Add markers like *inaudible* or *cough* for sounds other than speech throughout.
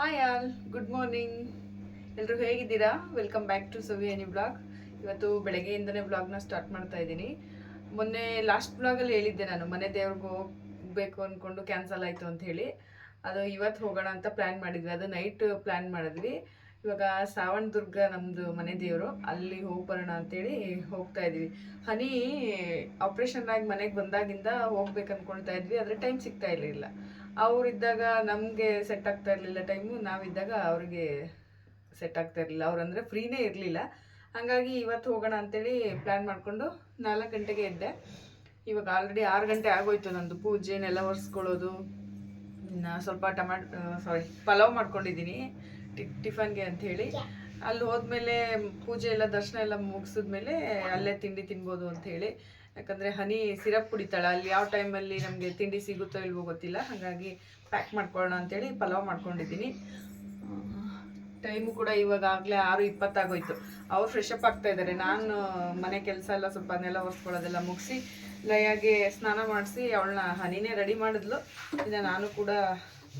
Hi all good morning ಎಲ್ಲರೂ ಹೇಗಿದ್ದೀರಾ? Welcome back to Saviyani blog ಇವತ್ತು ಬೆಳಗ್ಗೆಯಿಂದನೇ ಬ್ಲಾಗ್ನ ಸ್ಟಾರ್ಟ್ ಮಾಡ್ತಾ ಇದ್ದೀನಿ. ಮೊನ್ನೆ ಲಾಸ್ಟ್ ಬ್ಲಾಗಲ್ಲಿ ಹೇಳಿದ್ದೆ ನಾನು, ಮನೆ ದೇವ್ರಿಗೆ ಹೋಗ್ಬೇಕು ಅಂದ್ಕೊಂಡು ಕ್ಯಾನ್ಸಲ್ ಆಯಿತು ಅಂತ ಹೇಳಿ. ಅದು ಇವತ್ತು ಹೋಗೋಣ ಅಂತ ಪ್ಲ್ಯಾನ್ ಮಾಡಿದ್ವಿ. ಅದು ನೈಟ್ ಪ್ಲ್ಯಾನ್ ಮಾಡಿದ್ವಿ. ಇವಾಗ ಸಾವಣದುರ್ಗ ದುರ್ಗ ನಮ್ಮದು ಮನೆ ದೇವರು, ಅಲ್ಲಿ ಹೋಗಿ ಬರೋಣ ಅಂತೇಳಿ ಹೋಗ್ತಾ ಇದ್ವಿ ಹನಿ ಆಪ್ರೇಷನ್ ಆಗಿ ಮನೆಗೆ ಬಂದಾಗಿಂದ ಹೋಗ್ಬೇಕು ಅಂದ್ಕೊಳ್ತಾ ಇದ್ವಿ, ಆದರೆ ಟೈಮ್ ಸಿಗ್ತಾ ಇರಲಿಲ್ಲ. ಅವರಿದ್ದಾಗ ನಮಗೆ ಸೆಟ್ ಆಗ್ತಾ ಇರಲಿಲ್ಲ ಟೈಮು ನಾವಿದ್ದಾಗ ಅವ್ರಿಗೆ ಸೆಟ್ ಆಗ್ತಾ ಇರಲಿಲ್ಲ. ಅವ್ರಂದ್ರೆ ಫ್ರೀನೇ ಇರಲಿಲ್ಲ. ಹಾಗಾಗಿ ಇವತ್ತು ಹೋಗೋಣ ಅಂತೇಳಿ ಪ್ಲ್ಯಾನ್ ಮಾಡಿಕೊಂಡು ನಾಲ್ಕು ಗಂಟೆಗೆ ಎದ್ದೆ. ಇವಾಗ ಆಲ್ರೆಡಿ ಆರು ಗಂಟೆ ಆಗೋಯ್ತು ನಂದು ಪೂಜೆನೆಲ್ಲ ಒರೆಸ್ಕೊಳ್ಳೋದು, ಇನ್ನು ಸ್ವಲ್ಪ ಟಮಾಟ್ ಸಾರಿ ಪಲಾವ್ ಮಾಡ್ಕೊಂಡಿದ್ದೀನಿ ಟಿ, ಟಿಫನ್ಗೆ ಅಂಥೇಳಿ. ಅಲ್ಲಿ ಹೋದ್ಮೇಲೆ ಪೂಜೆ ಎಲ್ಲ, ದರ್ಶನ ಎಲ್ಲ ಮುಗಿಸಿದ್ಮೇಲೆ ಅಲ್ಲೇ ತಿಂಡಿ ತಿನ್ಬೋದು ಅಂತ ಹೇಳಿ ಯಾಕಂದರೆ ಹನಿ ಸಿರಪ್ ಕುಡಿತಾಳೆ, ಅಲ್ಲಿ ಯಾವ ಟೈಮಲ್ಲಿ ನಮಗೆ ತಿಂಡಿ ಸಿಗುತ್ತೋ ಇಲ್ವೋ ಗೊತ್ತಿಲ್ಲ. ಹಾಗಾಗಿ ಪ್ಯಾಕ್ ಮಾಡ್ಕೊಳ್ಳೋಣ ಅಂತೇಳಿ ಪಲಾವ್ ಮಾಡ್ಕೊಂಡಿದ್ದೀನಿ. ಟೈಮು ಕೂಡ ಇವಾಗ ಆಗಲೇ ಆರು ಇಪ್ಪತ್ತಾಗೋಯ್ತು. ಅವ್ರು ಫ್ರೆಶ್ ಅಪ್ ಆಗ್ತಾ ಇದ್ದಾರೆ ನಾನು ಮನೆ ಕೆಲಸ ಎಲ್ಲ ಸ್ವಲ್ಪ ನೆಲ ಒರೆಸ್ಕೊಳ್ಳೋದೆಲ್ಲ ಮುಗಿಸಿ, ಲಯಾಗೆ ಸ್ನಾನ ಮಾಡಿಸಿ ಅವಳನ್ನ ಹನಿನೇ ರೆಡಿ ಮಾಡಿದ್ಲು. ಇನ್ನು ನಾನು ಕೂಡ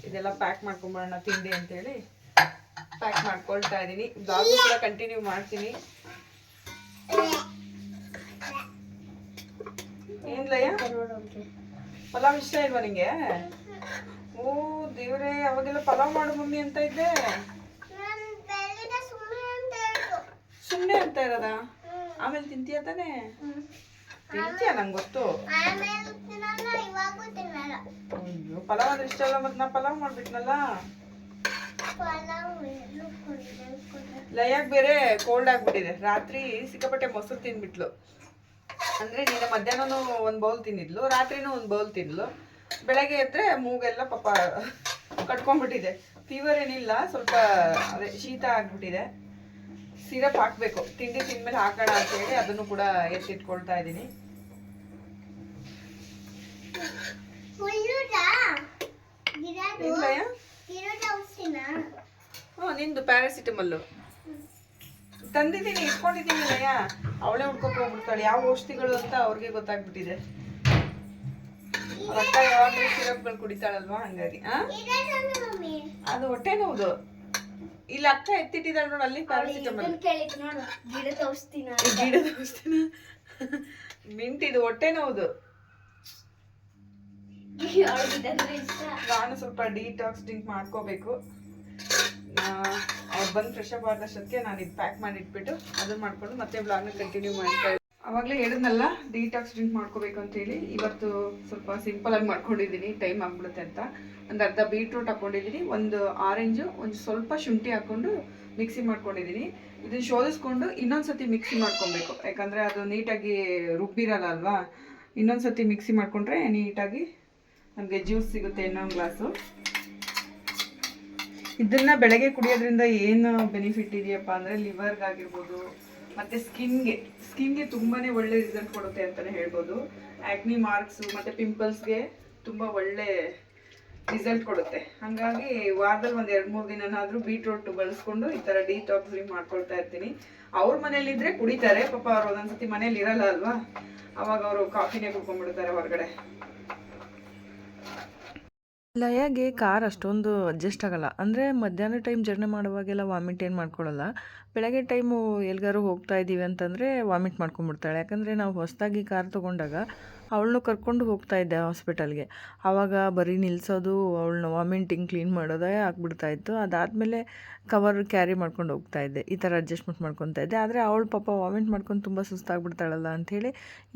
ಇದೆಲ್ಲ ಪ್ಯಾಕ್ ಮಾಡ್ಕೊಂಬರೋಣ ತಿಂಡಿ ಅಂತೇಳಿ ಪ್ಯಾಕ್ ಮಾಡ್ಕೊಳ್ತಾ ಇದ್ದೀನಿ. ಬ್ಲಾಗ್ ಕೂಡ ಕಂಟಿನ್ಯೂ ಮಾಡ್ತೀನಿ. ಏನ್ ಲಯ ಪಲಾವ್ ಇಷ್ಟ ಇಲ್ವಾ ನಿಂಗೆ? ಓ, ದೇವ್ರೆ, ಅವಾಗೆಲ್ಲ ಪಲಾವ್ ಮಾಡು ಮಮ್ಮಿ ಅಂತ ಇದ್ದೆ. ಸುಮ್ಮನೆ ಅಂತ ಇರೋದ? ಆಮೇಲೆ ತಿಂತೀಯ ತಾನೆ? ತಿಂತೀಯ ನಂಗೆ ಗೊತ್ತು. ಅಯ್ಯೋ, ಪಲಾವ್ ಅಂದ್ರೆ ಇಷ್ಟ ಅಲ್ಲ ಮತ್ತೆ ನಾ ಪಲಾವ್ ಮಾಡ್ಬಿಟ್ನಲ್ಲ? ಲಯಾಗ್ ಬೇರೆ ಕೋಲ್ಡ್ ಆಗ್ಬಿಟ್ಟಿದೆ. ರಾತ್ರಿ ಸಿಕ್ಕಾಪಟ್ಟೆ ಮೊಸರು ತಿಂದ್ಬಿಟ್ಲು ಅಂದ್ರೆ ನೀನು ಮಧ್ಯಾಹ್ನನೂ ಒಂದು ಬೌಲ್ ತಿಂದಿದ್ಲು ರಾತ್ರಿನೂ ಒಂದು ಬೌಲ್ ತಿಂದ್ಲು. ಬೆಳಗ್ಗೆ ಎದ್ರೆ ಮೂಗೆಲ್ಲ ಪಾಪ ಕಟ್ಕೊಂಡ್ಬಿಟ್ಟಿದೆ. ಫೀವರ್ ಏನಿಲ್ಲ ಸ್ವಲ್ಪ ಅದೇ ಶೀತ ಆಗ್ಬಿಟ್ಟಿದೆ. ಸಿರಪ್ ಹಾಕಬೇಕು. ತಿಂಡಿ ತಿಂದ್ಮೇಲೆ ಹಾಕೋಣ ಅಂತ ಹೇಳಿ ಅದನ್ನು ಕೂಡ ಎತ್ತಿಟ್ಕೊಳ್ತಾ ಇದ್ದೀನಿ. ಹ್ಞೂ ನಿಂದು ಪ್ಯಾರಾಸಿಟಮಲ್ಲು ತಂದಿದ್ದೀನಿ ಇಟ್ಕೊಂಡಿದ್ದೀನಿ ಲಯ. ಅವಳೇ ಹುಡ್ಕೊಕ್ ಹೋಗ್ಬಿಡ್ತಾಳೆ. ಯಾವ ಔಷಧಿಗಳು ಅಂತ ಅವ್ರಿಗೆ ಗೊತ್ತಾಗ್ಬಿಟ್ಟಿದೆ. ರೊಕ್ಕ ಯಾವಾಗಲೂ ಸಿರಪ್ಗಳು ಕುಡಿತಾಳಲ್ವಾ? ಹಂಗಾಗಿ ಅದು ಹೊಟ್ಟೆ ನೋವುದು. ಇಲ್ಲಿ ಅಕ್ಕ ಎತ್ತಿಟ್ಟಿದ್ದಾಳೆ ನೋಡು ಅಲ್ಲಿ ಪ್ಯಾರಾಸಿಟಮಲ್ ಗಿಡದ ಔಷಧಿನ? ಮಿಂಟ್ ಇದು ಹೊಟ್ಟೆ ನೋವುದು. ನಾನು ಸ್ವಲ್ಪ ಡಿಟಾಕ್ಸ್ ಡ್ರಿಂಕ್ ಮಾಡ್ಕೋಬೇಕು. ಅವ್ರು ಬಂದು ಫ್ರೆಶ್ ಅಪ್ ನಾನು ಇದು ಪ್ಯಾಕ್ ಮಾಡಿ ಇಟ್ಬಿಟ್ಟು ಅದನ್ನ ಮಾಡ್ಕೊಂಡು ಮತ್ತೆ ಬ್ಲಾಗ್ನ ಕಂಟಿನ್ಯೂ ಮಾಡ್ತಾ ಅವಾಗಲೇ ಹೇಳಿದ್ನಲ್ಲ ಡೀಟಾಕ್ಸ್ ಡ್ರಿಂಕ್ ಮಾಡ್ಕೋಬೇಕು ಅಂತ ಹೇಳಿ. ಇವತ್ತು ಸ್ವಲ್ಪ ಸಿಂಪಲ್ ಆಗಿ ಮಾಡ್ಕೊಂಡಿದ್ದೀನಿ ಟೈಮ್ ಆಗ್ಬಿಡುತ್ತೆ ಅಂತ. ಒಂದು ಅರ್ಧ ಬೀಟ್ರೂಟ್ ಹಾಕೊಂಡಿದ್ದೀನಿ ಒಂದು ಆರೆಂಜು ಒಂದು ಸ್ವಲ್ಪ ಶುಂಠಿ ಹಾಕ್ಕೊಂಡು ಮಿಕ್ಸಿ ಮಾಡ್ಕೊಂಡಿದ್ದೀನಿ ಇದನ್ನು ಶೋಧಿಸ್ಕೊಂಡು ಇನ್ನೊಂದ್ಸತಿ ಮಿಕ್ಸಿ ಮಾಡ್ಕೊಬೇಕು. ಯಾಕಂದರೆ ಅದು ನೀಟಾಗಿ ರುಬ್ಬಿರಲ್ಲ ಅಲ್ವಾ? ಇನ್ನೊಂದ್ಸತಿ ಮಿಕ್ಸಿ ಮಾಡಿಕೊಂಡ್ರೆ ನೀಟಾಗಿ ನಮಗೆ ಜ್ಯೂಸ್ ಸಿಗುತ್ತೆ ಇನ್ನೊಂದು ಗ್ಲಾಸು ಇದನ್ನ ಬೆಳಗ್ಗೆ ಕುಡಿಯೋದ್ರಿಂದ ಏನು ಬೆನಿಫಿಟ್ ಇದೆಯಪ್ಪ ಅಂದರೆ ಲಿವರ್ಗಾಗಿರ್ಬೋದು ಮತ್ತು ಸ್ಕಿನ್ಗೆ ಸ್ಕಿನ್ಗೆ ತುಂಬಾನೇ ಒಳ್ಳೆ ರಿಸಲ್ಟ್ ಕೊಡುತ್ತೆ ಅಂತಲೇ ಹೇಳ್ಬೋದು. ಆ್ಯಕ್ನಿ ಮಾರ್ಕ್ಸು ಮತ್ತು ಪಿಂಪಲ್ಸ್ಗೆ ತುಂಬ ಒಳ್ಳೆ ರಿಸಲ್ಟ್ ಕೊಡುತ್ತೆ. ಹಾಗಾಗಿ ವಾರದಲ್ಲಿ ಒಂದು ಎರಡು ಮೂರು ದಿನನಾದರೂ ಬೀಟ್ರೂಟ್ ಬಳಸ್ಕೊಂಡು ಈ ಥರ ಡಿಟಾಕ್ಸ್ ಡ್ರಿಂಕ್ ಮಾಡ್ಕೊಳ್ತಾ ಇರ್ತೀನಿ. ಅವ್ರ ಮನೇಲಿದ್ದರೆ ಕುಡಿತಾರೆ, ಪಾಪ ಅವ್ರು ಒಂದೊಂದ್ಸತಿ ಮನೇಲಿ ಇರಲ್ಲ ಅಲ್ವಾ? ಅವಾಗ ಅವರು ಕಾಫಿನೇ ಕುಡ್ಕೊಂಡ್ಬಿಡ್ತಾರೆ ಹೊರಗಡೆ. ಲಯಾಗೆ ಕಾರ್ ಅಷ್ಟೊಂದು ಅಡ್ಜಸ್ಟ್ ಆಗಲ್ಲ. ಅಂದರೆ ಮಧ್ಯಾಹ್ನ ಟೈಮ್ ಜರ್ನಿ ಮಾಡುವಾಗೆಲ್ಲ ವಾಮಿಟ್ ಏನು ಮಾಡ್ಕೊಳ್ಳಲ್ಲ. ಬೆಳಗ್ಗೆ ಟೈಮು ಎಲ್ಲಿಗಾರು ಹೋಗ್ತಾ ಇದ್ದೀವಿ ಅಂತಂದರೆ ವಾಮಿಟ್ ಮಾಡ್ಕೊಂಬಿಡ್ತಾಳೆ ಯಾಕಂದರೆ ನಾವು ಹೊಸದಾಗಿ ಕಾರ್ ತೊಗೊಂಡಾಗ ಅವಳನ್ನು ಕರ್ಕೊಂಡು ಹೋಗ್ತಾ ಇದ್ದೆ ಹಾಸ್ಪಿಟಲ್ಗೆ. ಆವಾಗ ಬರೀ ನಿಲ್ಲಿಸೋದು ಅವಳನ್ನ ವಾಮಿಂಟಿಂಗ್ ಕ್ಲೀನ್ ಮಾಡೋದೇ ಆಗ್ಬಿಡ್ತಾ ಇತ್ತು. ಅದಾದಮೇಲೆ ಕವರ್ ಕ್ಯಾರಿ ಮಾಡ್ಕೊಂಡು ಹೋಗ್ತಾ ಇದ್ದೆ. ಈ ಥರ ಅಡ್ಜಸ್ಟ್ಮೆಂಟ್ ಮಾಡ್ಕೊತಾ ಇದ್ದೆ. ಆದರೆ ಅವಳು ಪಾಪ ವಾಮಿಟ್ ಮಾಡ್ಕೊಂಡು ತುಂಬ ಸುಸ್ತಾಗ್ಬಿಡ್ತಾಳಲ್ಲ ಅಂಥೇಳಿ,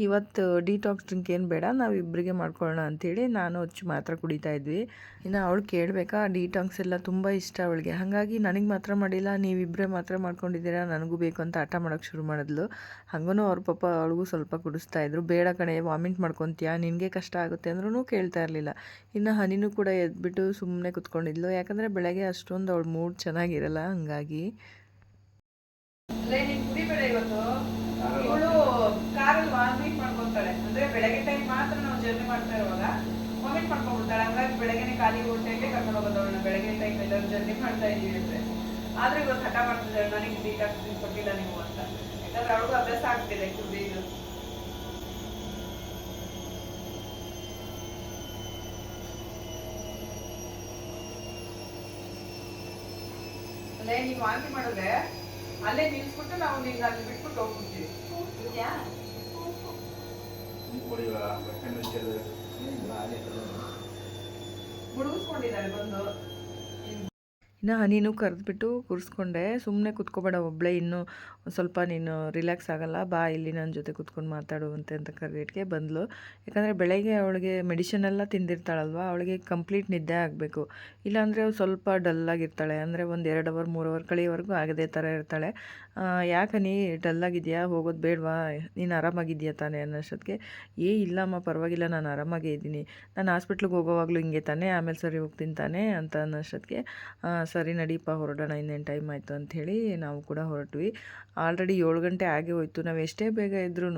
ಇವತ್ತು ಡಿಟಾಕ್ಸ್ ಡ್ರಿಂಕ್ ಏನು ಬೇಡ, ನಾವು ಇಬ್ಬರಿಗೆ ಮಾಡ್ಕೊಳ್ಳೋಣ ಅಂಥೇಳಿ ನಾನು ಹಚ್ಚು ಮಾತ್ರ ಕುಡಿತಾ ಇದ್ವಿ. ಇನ್ನು ಅವಳು ಕೇಳಬೇಕಾ ಡಿಟಾಕ್ಸ್ ಎಲ್ಲ ತುಂಬ ಇಷ್ಟ ಅವಳಿಗೆ. ಹಾಗಾಗಿ ನನಗೆ ಮಾತ್ರ ಮಾಡಿಲ್ಲ ನೀವಿಬ್ಬರೇ ಮಾತ್ರ ಮಾಡ್ಕೊಂಡಿದ್ದೀರಾ, ನನಗೂ ಬೇಕು ಅಂತ ಆಟ ಮಾಡೋಕ್ಕೆ ಶುರು ಮಾಡಿದ್ಲು. ಹಂಗೂ ಅವ್ರ ಪಾಪ ಅವಳಿಗೂ ಸ್ವಲ್ಪ ಕುಡಿಸ್ತಾ ಇದ್ರು. ಬೇಡ ಕಣೆ ವಾಮಿಟ್ ಮಾಡ್ಕೊತೀಯಾ? ನಿನಗೆ ಕಷ್ಟ ಆಗುತ್ತೆ ಅಂದ್ರೂ ಕೇಳ್ತಾ ಇರಲಿಲ್ಲ. ಇನ್ನು ಹನಿನೂ ಕೂಡ ಎದ್ಬಿಟ್ಟು ಸುಮ್ಮನೆ ಕುತ್ಕೊಂಡಿದ್ಲು. ಯಾಕಂದರೆ ಬೆಳಗ್ಗೆ ಅಷ್ಟೊಂದು ಅವಳು ಮೂಡ್ ಚೆನ್ನಾಗಿರಲ್ಲ, ಹಂಗಾಗಿ. ಆದ್ರೆ ಇವತ್ತು ಹಠ ಮಾಡ್ತಿದ್ದಾರೆ ನನಗೆ ಡಿಟಾಕ್ಸ್ ಕೊಟ್ಟಿಲ್ಲ ನೀವು ಅಂತ. ಅವಳಿಗೂ ಅಭ್ಯಾಸ ಆಗ್ತಿದೆ ಕುಡಿದು ಅಲ್ಲೇ ನೀವು ವಾಂತಿ ಮಾಡಿದ್ರೆ ಅಲ್ಲೇ ನಿಲ್ಸ್ಬಿಟ್ಟು ನಾವು ನಿನ್ನ ಅಲ್ಲಿ ಬಿಟ್ಬಿಟ್ಟು ಹೋಗ್ಬಿಡ್ತೀವಿ. ಇದೆಯಾ ಮುಳುಗಿಸ್ಕೊಂಡಿದ್ದಾರೆ ಬಂದು. ಇನ್ನು ಹನಿನೂ ಕರೆದ್ಬಿಟ್ಟು ಕೂರಿಸ್ಕೊಂಡೆ. ಸುಮ್ಮನೆ ಕುತ್ಕೋಬೇಡ ಒಬ್ಬಳೆ ಇನ್ನೂ ಸ್ವಲ್ಪ ನೀನು ರಿಲ್ಯಾಕ್ಸ್ ಆಗಲ್ಲ. ಬಾ, ಇಲ್ಲಿ ನನ್ನ ಜೊತೆ ಕುತ್ಕೊಂಡು ಮಾತಾಡುವಂತೆ ಅಂತ ಕರೆದಿಟ್ಗೆ ಬಂದಳು ಯಾಕಂದರೆ ಬೆಳಗ್ಗೆ ಅವಳಿಗೆ ಮೆಡಿಷನ್ ಎಲ್ಲ ತಿಂದಿರ್ತಾಳಲ್ವ, ಅವಳಿಗೆ ಕಂಪ್ಲೀಟ್ ನಿದ್ದೆ ಆಗಬೇಕು. ಇಲ್ಲಾಂದರೆ ಅವಳು ಸ್ವಲ್ಪ ಡಲ್ಲಾಗಿರ್ತಾಳೆ ಅಂದರೆ ಒಂದು ಎರಡು ಅವರ್ ಮೂರು ಅವರ್ ಕಳೆಯವರೆಗೂ ಆಗದೇ ಥರ ಇರ್ತಾಳೆ. ಯಾಕೆ ನೀ ಡಲ್ಲಾಗಿದೆಯಾ ಹೋಗೋದು ಬೇಡವಾ? ನೀನು ಆರಾಮಾಗಿದೆಯಾ ತಾನೇ ಅನ್ನೋಷ್ಟೊತ್ತಿಗೆ ಏ, ಇಲ್ಲಮ್ಮ, ಪರವಾಗಿಲ್ಲ. ನಾನು ಆರಾಮಾಗೇ ಇದ್ದೀನಿ. ನಾನು ಹಾಸ್ಪಿಟ್ಲಿಗೆ ಹೋಗೋವಾಗಲೂ ಹಿಂಗೆ ತಾನೇ. ಆಮೇಲೆ ಸರಿ ಹೋಗ್ತೀನಿ ತಾನೇ ಅಂತ ಅನ್ನೋಷ್ಟೊತ್ತಿಗೆ ಸರಿ ನಡೀಪ ಹೊರಡೋಣ, ಇನ್ನೇನು ಟೈಮ್ ಆಯಿತು ಅಂಥೇಳಿ ನಾವು ಕೂಡ ಹೊರಟ್ವಿ. ಆಲ್ರೆಡಿ ಏಳು ಗಂಟೆ ಆಗೇ ಹೋಯ್ತು. ನಾವು ಎಷ್ಟೇ ಬೇಗ ಇದ್ರೂ